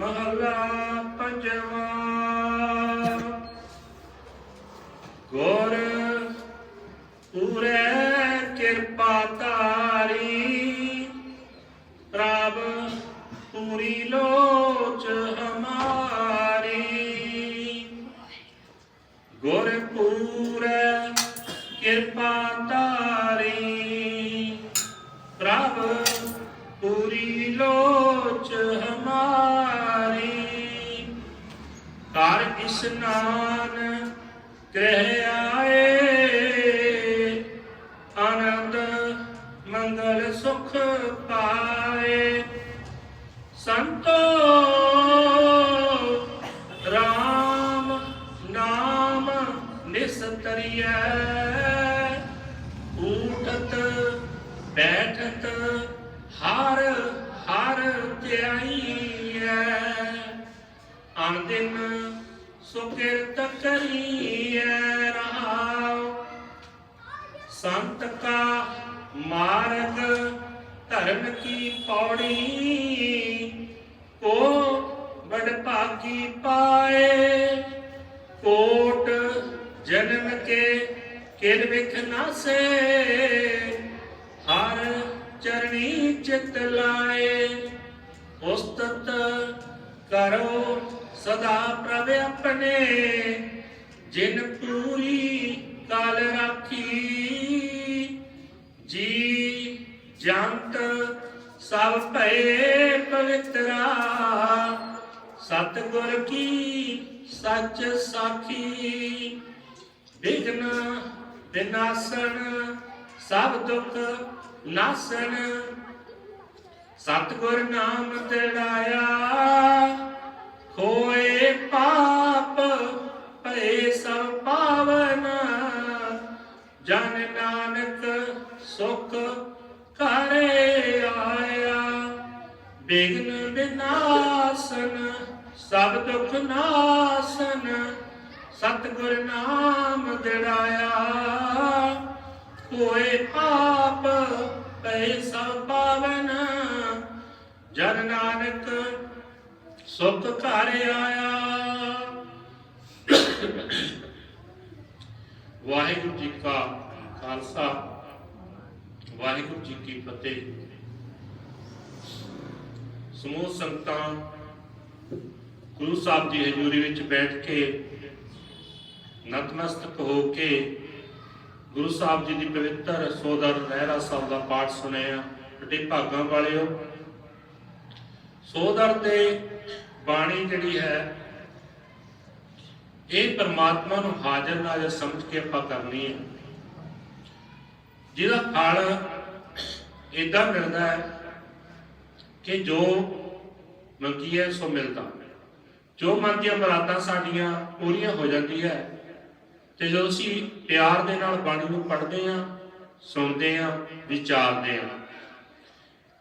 ਮਹਲਾ ਪੰਜਵਾ ਸਦਾ ਪ੍ਰਭ ਆਪਣੇ, ਜਿਨ ਪੂਰੀ ਕਾਲ ਰਾਖੀ, ਜੀ ਜੰਤ ਸਭ ਭਏ ਪਵਿੱਤਰਾ, ਸਤਿਗੁਰ ਕੀ ਸੱਚ ਸਾਖੀ ਵਿਘਨ ਵਿਨਾਸਨ ਸਭ ਦੁਖ ਨਾਸਨ ਸਤਿਗੁਰ ਨਾਮ ਦਿੜਾਇਆ ਹੋਏ ਪਾਪ, ਭਏ ਸਭ ਪਾਵਨ। ਜਨ ਨਾਨਕ ਸੁਖ ਕਰੇ ਆਇਆ। ਬਿਗਨ ਬਿਨਾਸਨ, ਸਭ ਦੁਖ ਨਾਸਨ। ਸਤਿਗੁਰ ਨਾਮ ਦਿੜਾਇਆ ਹੋਏ ਪਾਪ ਪੈ ਸਭ ਪਾਵਨ। ਜਨ ਨਾਨਕ ਸੁਖ ਘਰ ਆਇਆ। ਵਾਹਿਗੁਰੂ ਜੀ ਕਾ ਖਾਲਸਾ, ਵਾਹਿਗੁਰੂ ਜੀ ਕੀ ਫਤਿਹ। ਸਮੂਹ ਸੰਗਤਾਂ, ਗੁਰੂ ਸਾਹਿਬ ਦੀ ਹਜ਼ੂਰੀ ਵਿੱਚ ਬੈਠ ਕੇ ਨਤਮਸਤਕ ਹੋ ਕੇ ਗੁਰੂ ਸਾਹਿਬ ਜੀ ਦੀ ਪਵਿੱਤਰ ਸੋਦਰ ਲਹਿਰਾ ਸਾਹਿਬ ਦਾ ਪਾਠ ਸੁਣਿਆ। ਵੱਡੇ ਭਾਗਾਂ ਵਾਲਿਓ, ਸੋਦਰ ਤੇ ਬਾਣੀ ਜਿਹੜੀ ਹੈ, ਇਹ ਪਰਮਾਤਮਾ ਨੂੰ ਹਾਜ਼ਰ ਨਾਜ਼ਰ ਸਮਝ ਕੇ ਆਪਾਂ ਕਰਨੀ ਹੈ। ਜਿਹਦਾ ਫਲ ਇਦਾਂ ਮਿਲਦਾ ਹੈ ਕਿ ਜੋ ਮੰਗੀ ਹੈ, ਸੋ ਮਿਲਦਾ। ਜੋ ਮਨ ਦੀਆਂ ਮੁਰਾਦਾਂ ਸਾਡੀਆਂ, ਪੂਰੀਆਂ ਹੋ ਜਾਂਦੀ ਹੈ। ਤੇ ਜਦੋਂ ਅਸੀਂ ਪਿਆਰ ਦੇ ਨਾਲ ਬਾਣੀ ਨੂੰ ਪੜ੍ਹਦੇ ਹਾਂ, ਸੁਣਦੇ ਹਾਂ, ਵਿਚਾਰਦੇ ਹਾਂ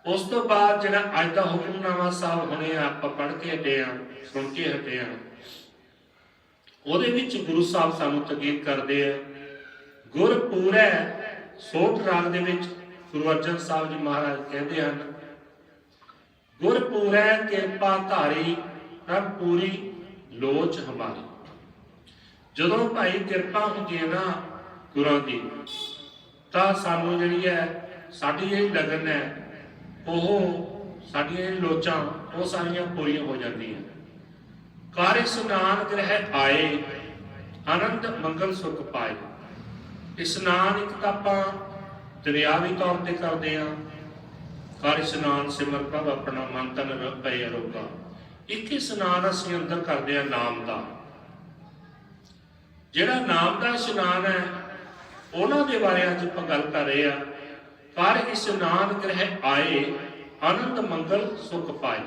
ਉਸ ਤੋਂ ਬਾਅਦ ਜਿਹੜਾ ਅੱਜ ਦਾ ਹੁਕਮਨਾਮਾ ਸਾਹਿਬ ਹੁਣੇ ਆਪਾਂ ਪੜ੍ਹ ਕੇ ਹਟੇ ਹਾਂ, ਸੁਣ ਕੇ ਹਟੇ ਹਾਂ। ਉਹਦੇ ਵਿੱਚ ਗੁਰੂ ਸਾਹਿਬ ਸਾਨੂੰ ਤਕੀਦ ਕਰਦੇ ਆ ਗੁਰ ਪੂਰੈ ਸੋਠ ਰਾਗ ਦੇ ਵਿੱਚ ਗੁਰੂ ਅਰਜਨ ਸਾਹਿਬ ਜੀ ਮਹਾਰਾਜ ਕਹਿੰਦੇ ਹਨ ਗੁਰ ਪੂਰੈ ਕਿਰਪਾ ਧਾਰੀ, ਪ੍ਰਭ ਪੂਰੀ ਲੋਚ ਹਮਾਰੀ। ਜਦੋਂ ਭਾਈ ਕਿਰਪਾ ਹੁੰਦੀ ਹੈ ਨਾ ਗੁਰਾਂ ਦੀ, ਤਾਂ ਸਾਨੂੰ ਜਿਹੜੀ ਹੈ ਸਾਡੀ ਜਿਹੜੀ ਲਗਨ ਹੈ ਉਹ ਸਾਡੀਆਂ ਲੋਚਾਂ, ਉਹ ਸਾਰੀਆਂ ਪੂਰੀਆਂ ਹੋ ਜਾਂਦੀਆਂ। ਕਾਰਿ ਇਸਨਾਨ ਗ੍ਰਹਿ ਆਏ, ਆਨੰਦ, ਮੰਗਲ ਸੁਖ ਪਾਏ। ਇਸਨਾਨ ਇੱਕ ਤਾਂ ਆਪਾਂ ਦਰਿਆਵੀ ਤੌਰ ਤੇ ਕਰਦੇ ਆ। ਕਰ ਇਸਨਾਨ ਸਿਮਰ ਪ੍ਰਭ ਆਪਣਾ ਮਨ ਤਨ ਪਏ ਅਰੋਗਾ ਇੱਕ ਇਸਨਾਨ ਅਸੀਂ ਅੰਦਰ ਕਰਦੇ ਆ, ਨਾਮ ਦਾ। ਜਿਹੜਾ ਨਾਮ ਦਾ ਇਸ਼ਨਾਨ ਹੈ, ਉਹਨਾਂ ਦੇ ਬਾਰੇ ਅੱਜ ਆਪਾਂ ਗੱਲ ਕਰ ਰਹੇ ਆ। ਕਰ ਇਸ਼ਨਾਨ ਗ੍ਰਹਿ ਆਏ ਆਨੰਦ ਮੰਗਲ ਸੁਖ ਪਾਏ।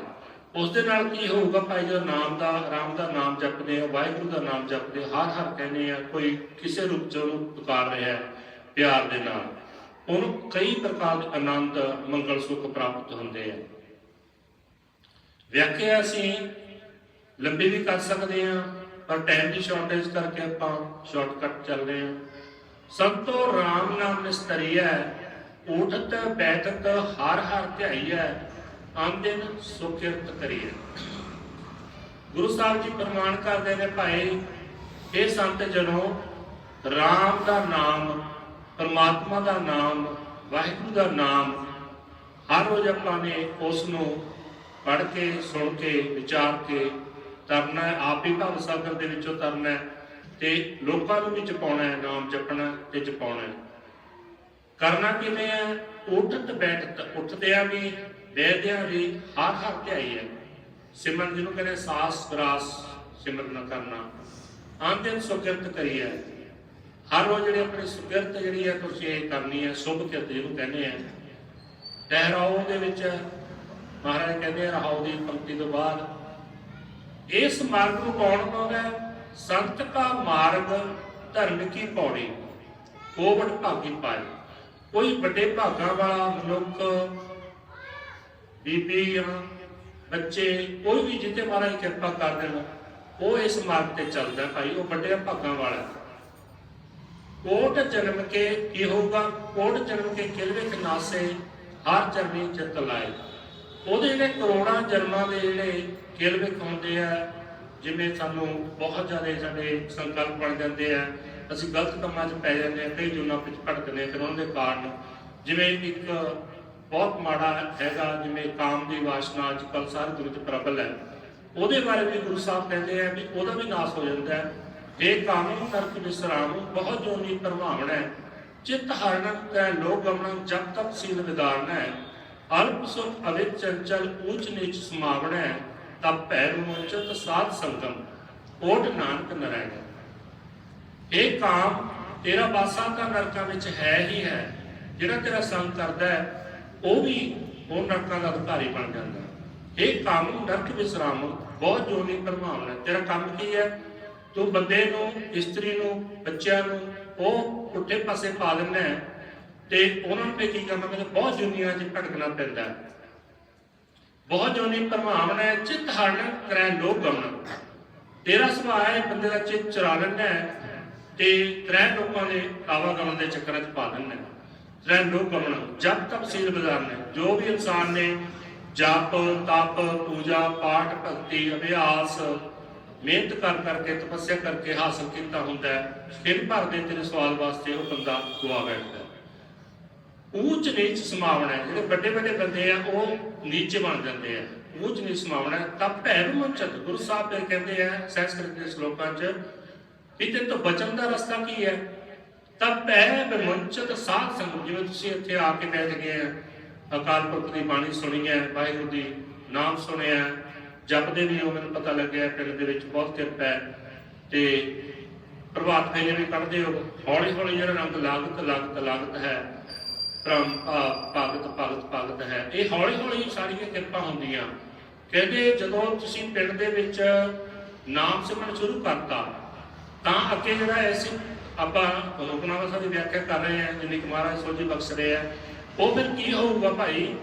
ਉਸ ਦੇ ਨਾਲ ਕੀ ਹੋਊਗਾ ਭਾਈ ਜੋ ਨਾਮ ਦਾ, ਰਾਮ ਦਾ ਨਾਮ ਜਪਦੇ ਆ, ਵਾਹਿਗੁਰੂ ਦਾ ਨਾਮ ਜਪਦੇ ਹਰ ਹਰ ਕਹਿੰਦੇ ਆ, ਕੋਈ ਕਿਸੇ ਰੂਪ ਚ ਉਹਨੂੰ ਪੁਕਾਰ ਰਿਹਾ ਹੈ ਪਿਆਰ ਦੇ ਨਾਲ। ਉਹਨੂੰ ਕਈ ਪ੍ਰਕਾਰ ਦੇ ਆਨੰਦ ਮੰਗਲ, ਸੁਖ ਪ੍ਰਾਪਤ ਹੁੰਦੇ ਆ। ਵਿਆਖਿਆ ਅਸੀਂ ਲੰਬੀ ਵੀ ਕਰ ਸਕਦੇ ਆ, ਪਰ ਟਾਈਮ ਦੀ ਸ਼ਾਰਟੇਜ ਕਰਕੇ ਆਪਾਂ ਸ਼ਾਰਟਕਟ ਚੱਲਦੇ ਆ। ਤੋਂ ਰਾਮ ਨਾਮ ਨਿਸਤਰੀਐ ਉਠਤ ਬੈਠਤ ਹਰ ਹਰ ਧਿਆਈਐ ਆਂਦਿਨ ਸੁਖਿਰਤ ਕਰੀਐ ਗੁਰੂ ਸਾਹਿਬ ਜੀ ਪ੍ਰਮਾਣ ਕਰਦੇ ਨੇ, ਭਾਈ ਇਹ ਸੰਤ ਜਨੋ, ਰਾਮ ਦਾ ਨਾਮ, ਪਰਮਾਤਮਾ ਦਾ ਨਾਮ, ਵਾਹਿਗੁਰੂ ਦਾ ਨਾਮ, ਹਰ ਰੋਜ਼ ਆਪਾਂ ਨੇ ਉਸ ਨੂੰ ਪੜ੍ਹ ਕੇ, ਸੁਣ ਕੇ, ਵਿਚਾਰ ਕੇ ਤਰਨਾ ਆਪ ਹੀ ਭਵ ਸਾਗਰ ਦੇ ਵਿੱਚੋਂ ਤਰਨਾ ਤੇ ਲੋਕਾਂ ਨੂੰ ਵੀ ਜਪਾਉਣਾ ਹੈ, ਨਾਮ ਜਪਣਾ ਤੇ ਜਪਾਉਣਾ ਹੈ। ਕਰਨਾ ਕਿਵੇਂ ਹੈ ਉੱਠਤ ਬੈਠਤ ਉੱਠਦਿਆਂ ਵੀ ਬੈਠਦਿਆਂ ਵੀ, ਹਰ ਹਰ ਧਿਆਈ ਹੈ। ਸਿਮਰਨ ਜਿਹਨੂੰ ਕਹਿੰਦੇ ਸਾਸ ਗਰਾਸ ਸਿਮਰਨ ਕਰਨਾ। ਆਂਦਨ ਸੁਕਿਰਤ ਕਰੀਏ ਹਰ ਰੋਜ਼ ਜਿਹੜੀ ਆਪਣੀ ਸੁਕਿਰਤ ਜਿਹੜੀ ਹੈ, ਤੁਸੀਂ ਇਹ ਕਰਨੀ ਹੈ, ਸ਼ੁਭ ਕਿਰਤ ਜਿਹਨੂੰ ਕਹਿੰਦੇ ਆ। ਟਹਿਰਾਓ ਦੇ ਵਿੱਚ, ਮਹਾਰਾਜ ਕਹਿੰਦੇ ਆ ਰਹਾਉ ਦੀ ਪੰਕਤੀ ਤੋਂ ਬਾਅਦ। ਇਸ ਮਾਰਗ ਨੂੰ ਕੌਣ ਪਾਉਂਦਾ ਹੈ? ਸੰਤ ਕਾ ਮਾਰਗ ਧਰਮ ਕੀ ਪੌੜੀ ਕੋਵਟ ਭਾਗੀ ਪਾਏ। ਕੋਈ ਵੱਡੇ ਭਾਗਾਂ ਵਾਲਾ ਮਨੁੱਖ ਬੀਬੀਆਂ ਬੱਚੇ, ਕੋਈ ਵੀ ਜਿੱਤੇ ਮਹਾਰਾਜ ਕਿਰਪਾ ਕਰ ਦੇਣ, ਉਹ ਇਸ ਮਾਰਗ ਤੇ ਚੱਲਦਾ ਭਾਈ, ਉਹ ਵੱਡੇ ਭਾਗਾਂ ਵਾਲਾ। ਕੋਟ ਜਨਮ ਕੇ ਕੀ ਹੋਊਗਾ? ਕੋਟ ਜਨਮ ਕੇ ਕਿਲਵੇ ਨਾਸੇ? ਹਰ ਚਰਨੀ ਚਿੱਤ ਲਾਏ। ਉਹਦੇ ਜਿਹੜੇ ਕਰੋੜਾਂ ਜਨਮਾਂ ਦੇ ਜਿਹੜੇ ਕਿਲਵੇ ਹੁੰਦੇ ਆ, ਜਿਵੇਂ ਸਾਨੂੰ ਬਹੁਤ ਜ਼ਿਆਦਾ ਸਾਡੇ ਸੰਕਲਪ ਬਣ ਜਾਂਦੇ ਆ। ਅਸੀਂ ਗਲਤ ਕੰਮਾਂ 'ਚ ਪੈ ਜਾਂਦੇ ਹਾਂ, ਕਈ ਜੁਨਾ ਵਿੱਚ ਭਟਕਦੇ ਆ ਫਿਰ ਉਹਨਾਂ ਦੇ ਕਾਰਨ ਜਿਵੇਂ ਇੱਕ ਬਹੁਤ ਮਾੜਾ ਹੈਗਾ, ਜਿਵੇਂ ਕਾਮ ਦੀ ਵਾਸ਼ਨਾ ਅੱਜ ਕੱਲ੍ਹ ਸਾਰੀ ਦੁਨੀਆ 'ਚ ਪ੍ਰਬਲ ਹੈ। ਉਹਦੇ ਬਾਰੇ ਵੀ ਗੁਰੂ ਸਾਹਿਬ ਕਹਿੰਦੇ ਆ ਵੀ ਉਹਦਾ ਵੀ ਨਾਸ ਹੋ ਜਾਂਦਾ ਹੈ। ਇਹ ਕਾਮੀ ਨਰਕ ਵਿਸਰਾਮ ਬਹੁਤ ਜੋਨੀ ਪ੍ਰਭਾਵਨ ਹੈ। ਚਿਤ ਹਰਨ ਕੈ ਲੋਕ ਗਮਨ, ਜਬ ਤੱਕ ਸੀਲ ਵਿਦਾਰਨ ਹੈ। ਅਲਪ ਸੁਖ ਅਵਿਤ ਚੰਚਲ, ਊਚ ਨੀਚ ਸਮਾਵਣਾ ਹੈ। ਤਬ ਭੈ ਰੋਚਤ ਸਾਧ ਸੰਗਮ। ਓਟ ਨਾਨਕ ਨਰਾਇਣ ਇਹ ਕਾਮ ਤੇਰਾ ਬਾਸਾ ਤਾਂ ਨਰਕਾਂ ਵਿੱਚ ਹੈ ਹੀ ਹੈ, ਜਿਹੜਾ ਤੇਰਾ ਸੰਗ ਕਰਦਾ ਹੈ, ਉਹ ਵੀ ਉਹ ਨਰਕਾਂ ਦਾ ਅਧਿਕਾਰੀ ਬਣ ਜਾਂਦਾ ਇਹ ਕੰਮ ਨਰਕ ਵਿਸਰਾਮ ਬਹੁਤ ਜੋਨੀ ਪ੍ਰਭਾਵਨਾ ਤੇਰਾ ਕੰਮ ਕੀ ਹੈ? ਤੂੰ ਬੰਦੇ ਨੂੰ, ਇਸਤਰੀ ਨੂੰ, ਬੱਚਿਆਂ ਨੂੰ, ਉਹ ਪੁੱਠੇ ਪਾਸੇ ਪਾ ਦਿੰਦਾ ਹੈ ਤੇ ਉਹਨਾਂ ਨੂੰ ਫਿਰ ਕੀ ਕਰਨਾ ਪੈਂਦਾ? ਬਹੁਤ ਜੁਨੀਆਂ 'ਚ ਭਟਕਣਾ ਪੈਂਦਾ ਬਹੁਤ ਜੋਨੀ ਪ੍ਰਭਾਵਨਾ ਹੈ ਚਿੱਤ ਹਰਨ ਕਰੈ ਲੋਕ ਗਮਨ। ਤੇਰਾ ਸੁਭਾਅ ਹੈ, ਬੰਦੇ ਦਾ ਚਿੱਤ ਚੁਰਾ ਲੈਂਦਾ ਹੈ। ਤੇ ਤ੍ਰੈ ਲੋਕਾਂ ਦੇ ਆਵਾਗਮਨ ਦੇ ਚੱਕਰਾਂ 'ਚ ਪਾ ਦਿੰਦੇ ਹੈ ਤ੍ਰੈ ਲੋਕ ਗਮਨ ਜਬ ਤੱਕ ਬਾਜ਼ਾਰ ਨੇ, ਜੋ ਵੀ ਇਨਸਾਨ ਨੇ, ਜਪ, ਤਪ, ਪੂਜਾ, ਪਾਠ, ਭਗਤੀ, ਅਭਿਆਸ, ਮਿਹਨਤ ਕਰ ਕਰਕੇ ਤਪੱਸਿਆ ਕਰਕੇ ਹਾਸਲ ਕੀਤਾ ਹੁੰਦਾ ਹੈ ਫਿਰ ਭਰ ਦੇ ਤੇਰੇ ਸਵਾਲ ਵਾਸਤੇ ਉਹ ਬੰਦਾ ਗਵਾ ਬੈਠਦਾ ਹੈ ਊਚ ਨੀਚ ਸਮਾਵਣਾ ਜਿਹੜੇ ਵੱਡੇ ਵੱਡੇ ਬੰਦੇ ਆ, ਉਹ ਨੀਚੇ ਬਣ ਜਾਂਦੇ ਆ ਊਚ ਨੀਚ ਸਮਾਵਣਾ ਹੈ। ਤਾਂ ਭੈਰ ਮੁਚਤ ਗੁਰੂ ਸਾਹਿਬ ਫਿਰ ਕਹਿੰਦੇ ਆ ਸੰਸਕ੍ਰਿਤ ਦੇ ਸ਼ਲੋਕਾਂ 'ਚ ਵੀ ਤੇ ਤੋਂ ਬਚਣ ਦਾ ਰਸਤਾ ਕੀ ਹੈ? ਤਾਂ ਭੈ ਬਮੁਚਤ ਸਾਧ ਸੰਗ ਜਿਵੇਂ ਤੁਸੀਂ ਇੱਥੇ ਆ ਕੇ ਬੈਠ ਗਏ ਆ, ਅਕਾਲ ਪੁਰਖ ਦੀ ਬਾਣੀ ਸੁਣੀ ਹੈ, ਵਾਹਿਗੁਰੂ ਦੀ ਨਾਮ ਸੁਣਿਆ ਜਪਦੇ ਵੀ ਹੋ, ਮੈਨੂੰ ਪਤਾ ਲੱਗਿਆ ਪਿੰਡ ਦੇ ਵਿੱਚ ਬਹੁਤ ਕਿਰਪਾ ਹੈ ਤੇ ਪ੍ਰਭਾਤ ਫੇਰੇ ਵੀ ਕੱਢਦੇ ਹੋ ਹੌਲੀ ਹੌਲੀ ਜਿਹੜਾ ਰੰਗ ਲਾਗਤ ਲਾਗਤ ਲਾਗਤ ਹੈ ਪ੍ਰਮ ਭਾ- ਭਗਤ ਭਗਤ ਭਗਤ ਹੈ। ਇਹ ਹੌਲੀ ਹੌਲੀ ਸਾਰੀਆਂ ਕਿਰਪਾ ਹੁੰਦੀਆਂ। ਕਹਿੰਦੇ ਜਦੋਂ ਤੁਸੀਂ ਪਿੰਡ ਦੇ ਵਿੱਚ ਨਾਮ ਸਿਮਰਨ ਸ਼ੁਰੂ ਕਰਤਾ ਤਾਂ ਅੱਗੇ ਜਿਹੜਾ ਐਸੀ ਆਪਾਂ ਹੁਕਮਨਾਮਾ ਸਾਹਿਬ ਦੀ ਵਿਆਖਿਆ ਕਰ ਰਹੇ ਹਾਂ, ਜਿੰਨੀ ਕੁ ਮਹਾਰਾਜ ਸੋਝੀ ਬਖਸ਼ ਰਹੇ ਆ। ਉਹ ਫਿਰ ਕੀ ਹੋਊਗਾ ਭਾਈ?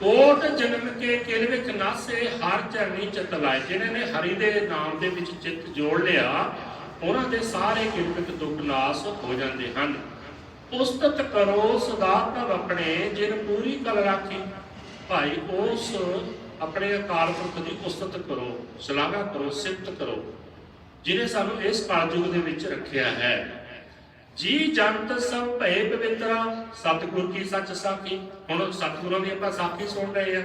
ਕੋਟ ਜਨਮ ਕੇ ਕਿਲ ਵਿੱਚ ਨਾਸੇ ਹਰ ਚਰਨੀ ਚਿਤ ਲਾਏ। ਜਿਨ੍ਹਾਂ ਨੇ ਹਰੀ ਦੇ ਨਾਮ ਦੇ ਵਿੱਚ ਚਿੱਤ ਜੋੜ ਲਿਆ, ਉਹਨਾਂ ਦੇ ਸਾਰੇ ਕਿਲ ਦੁੱਖ ਨਾਸ ਹੋ ਜਾਂਦੇ ਹਨ। ਉਸਤਤ ਕਰੋ ਸਦਾ ਪ੍ਰਭ ਆਪਣੇ, ਜਿਨ ਪੂਰੀ ਕਲ ਰਾਖੀ। ਭਾਈ, ਉਸ ਆਪਣੇ ਅਕਾਲ ਪੁਰਖ ਦੀ ਉਸਤਤ ਕਰੋ, ਸ਼ਲਾਘਾ ਕਰੋ, ਸਿਫਤ ਕਰੋ। ਜਿਨੇ ਸਾਨੂੰ ਇਸ ਕਲਯੁਗ ਦੇ ਵਿੱਚ ਰੱਖਿਆ ਹੈ। ਜੀ ਜੰਤ ਸਭ ਭਏ ਪਵਿੱਤਰਾ, ਸਤਿਗੁਰ ਕੀ ਸੱਚ ਸਾਖੀ। ਹੁਣ ਸਤਿਗੁਰਾਂ ਦੀ ਆਪਾਂ ਸਾਖੀ ਸੁਣ ਰਹੇ ਆ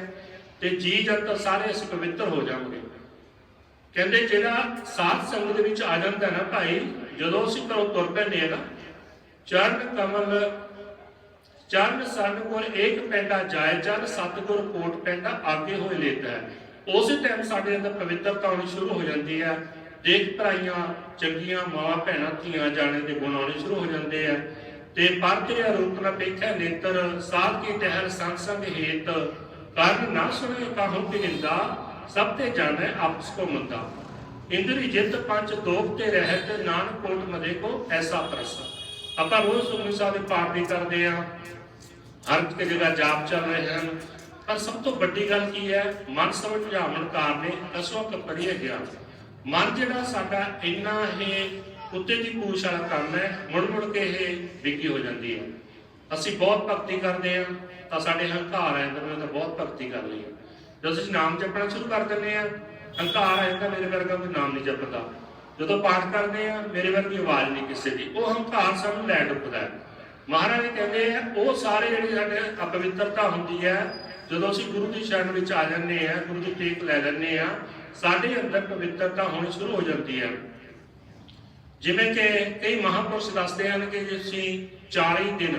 ਤੇ ਜੀ ਜੰਤ ਸਾਰੇ ਅਸੀਂ ਪਵਿੱਤਰ ਹੋ ਜਾਵਾਂਗੇ। ਕਹਿੰਦੇ ਜਿਹੜਾ ਸਾਧ ਸੰਗਤ ਦੇ ਵਿੱਚ ਆ ਜਾਂਦਾ ਨਾ ਭਾਈ, ਜਦੋਂ ਅਸੀਂ ਘਰੋਂ ਤੁਰ ਪੈਂਦੇ ਆ ਨਾ, ਚਰਨ ਕਮਲ, ਚਰਨ ਸਰਨ ਕੋਲ ਇੱਕ ਪੈਂਡਾ ਜਾਏ, ਚਰਨ ਸਤਿਗੁਰ ਕੋਟ ਪੈਂਡਾ ਆਗੇ ਹੋਏ ਲੇਤਾ ਹੈ। ਉਸੇ ਟਾਈਮ ਸਾਡੇ ਅੰਦਰ ਪਵਿੱਤਰਤਾ ਆਉਣੀ ਸ਼ੁਰੂ ਹੋ ਜਾਂਦੀ ਹੈ। ਦੇਖ ਭਰਾਈਆਂ, ਚੰਗੀਆਂ ਮਾਂ ਭੈਣਾਂ, ਧੀਆਂ ਜਾਣੇ ਦੇ ਗੁਣ ਆਉਣੇ ਸ਼ੁਰੂ ਹੋ ਜਾਂਦੇ ਆ। ਤੇ ਪਰਤੇ ਰੂਪ ਨਾ ਵੇਖਿਆ ਨੇਤਰ, ਸਾਧ ਕੀ ਤਹਿਰ ਸੰਗ ਸੰਗ ਹੇਤ। ਕਰਨ ਨਾ ਸੁਣੇ ਕਾਹੂ ਤੇ ਸਭ ਤੇ ਜਾਣੈ ਆਪਸ ਕੋ ਮੰਦਾ। ਇੰਦਰੀ ਜਿਤ ਪੰਜ ਦੋਖ ਤੇ ਰਹਿਤ, ਨਾਨਕ ਕੋਟ ਮਦੇ ਕੋ ਐਸਾ ਪ੍ਰਸਾ। ਆਪਾਂ ਰੋਜ਼ ਸੁਖਮਨੀ ਸਾਹਿਬ ਦੇ ਪਾਠ ਵੀ ਕਰਦੇ ਆ। ਹਰ ਇੱਕ ਜਗ੍ਹਾ ਜਾਪ ਚੱਲ ਰਹੇ ਹਨ। ਪਰ ਸਭ ਤੋਂ ਵੱਡੀ ਗੱਲ ਕੀ ਹੈ? ਮਨ ਸਮਝ ਜਾਵਣ ਕਾਰਨੇ ਅਸੋ ਕਪੜੀਏ ਗਿਆ ਮਨ ਜਿਹੜਾ ਸਾਡਾ ਇੰਨਾ ਹੀ ਕੁੱਤੇ ਦੀ ਪੂਛ ਵਾਲਾ ਕੰਮ ਹੈ, ਮੁੜ ਮੁੜ ਕੇ ਇਹ ਵਿਗੀ ਹੋ ਜਾਂਦੀ ਹੈ। ਅਸੀਂ ਬਹੁਤ ਭਗਤੀ ਕਰਦੇ ਹਾਂ, ਤਾਂ ਸਾਡੇ ਹੰਕਾਰ ਹੈ ਅੰਦਰ ਤਾਂ ਬਹੁਤ ਭਗਤੀ ਕਰ ਲਈ ਹੈ। ਜਦੋਂ ਅਸੀਂ ਨਾਮ ਜਪਣਾ ਸ਼ੁਰੂ ਕਰ ਦਿੰਦੇ ਆ ਹੰਕਾਰ ਆ ਜਾਂਦਾ ਮੇਰੇ ਵਰਗਾ ਕੋਈ ਨਾਮ ਨਹੀਂ ਜਪਦਾ। ਜਦੋਂ ਪਾਠ ਕਰਦੇ ਆ ਮੇਰੇ ਵਰਗੀ ਆਵਾਜ਼ ਨਹੀਂ ਕਿਸੇ ਦੀ। ਉਹ ਹੰਕਾਰ ਸਾਨੂੰ ਲੈ ਡੁੱਬਦਾ ਹੈ। ਮਹਾਰਾਜ ਕਹਿੰਦੇ ਆ, ਉਹ ਸਾਰੇ ਜਿਹੜੇ ਸਾਡੇ ਅਪਵਿੱਤਰਤਾ ਹੁੰਦੀ ਹੈ, ਜਦੋਂ ਅਸੀਂ ਗੁਰੂ ਦੀ ਸ਼ਰਨ ਵਿੱਚ ਆ ਜਾਂਦੇ ਆ ਗੁਰੂ ਦੀ ਟੇਕ ਲੈ ਲੈਂਦੇ ਆ ਸਾਡੇ ਅੰਦਰ ਪਵਿੱਤਰਤਾ ਹੋਣੀ ਸ਼ੁਰੂ ਹੋ ਜਾਂਦੀ ਹੈ। ਜਿਵੇਂ ਕਿ ਕਈ ਮਹਾਪੁਰਸ਼ ਦੱਸਦੇ ਹਨ ਕਿ ਜੇ ਅਸੀਂ 40 ਦਿਨ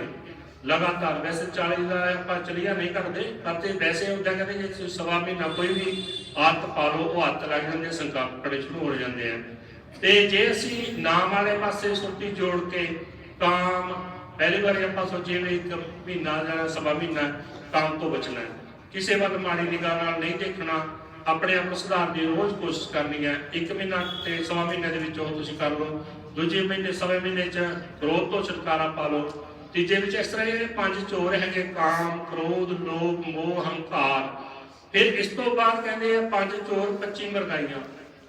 ਲਗਾਤਾਰ, ਵੈਸੇ 40 ਦਾ ਆਪਾਂ ਚਲੀਆ ਨਹੀਂ ਕਰਦੇ, ਪਰ ਵੈਸੇ ਹੁੰਦਾ ਕਹਿੰਦੇ ਜੇ ਤੁਸੀਂ ਸਵਾ ਮਹੀਨਾ ਕੋਈ ਵੀ ਆਦਤ ਪਾ ਲਓ, ਉਹ ਹੱਥ ਲੱਗ ਜਾਂਦੇ ਸੰਕਲਪ ਬੜੇ ਸ਼ੁਰੂ ਹੋ ਜਾਂਦੇ ਆ। ਤੇ ਜੇ ਅਸੀਂ ਨਾਮ ਵਾਲੇ ਪਾਸੇ ਸੁਰਤੀ ਜੋੜ ਕੇ ਕਾਮ, ਪਹਿਲੀ ਵਾਰੀ ਆਪਾਂ ਸੋਚੀਏ ਵੀ ਇੱਕ ਮਹੀਨਾ ਜਾਂ ਸਵਾ ਮਹੀਨਾ ਕਾਮ ਤੋਂ ਬਚਣਾ ਕਿਸੇ ਵੱਲ ਮਾੜੀ ਨਿਗਾਹ ਨਾਲ ਨਹੀਂ ਦੇਖਣਾ ਆਪਣੇ ਆਪ ਨੂੰ ਸੁਧਾਰ ਦੀ ਰੋਜ਼ ਕੋਸ਼ਿਸ਼ ਕਰਨੀ ਹੈ। ਇੱਕ ਮਹੀਨਾ ਤੇ ਸਵਾ ਮਹੀਨੇ ਦੇ ਵਿੱਚ ਉਹ ਤੁਸੀਂ ਕਰ ਲਓ। ਦੂਜੇ ਮਹੀਨੇ, ਸਵੇ ਮਹੀਨੇ ਚ ਕ੍ਰੋਧ ਤੋਂ ਛੁਟਕਾਰਾ ਪਾ ਲਓ। ਤੀਜੇ ਵਿੱਚ ਇਸ ਤਰ੍ਹਾਂ ਇਹ ਪੰਜ ਚੋਰ ਹੈਗੇ, ਕਾਮ, ਕ੍ਰੋਧ, ਲੋਭ, ਮੋਹ, ਹੰਕਾਰ, ਫਿਰ ਇਸ ਤੋਂ ਬਾਅਦ ਕਹਿੰਦੇ ਆ ਪੰਜ ਚੋਰ 25 ਮਰਗਾਈਆਂ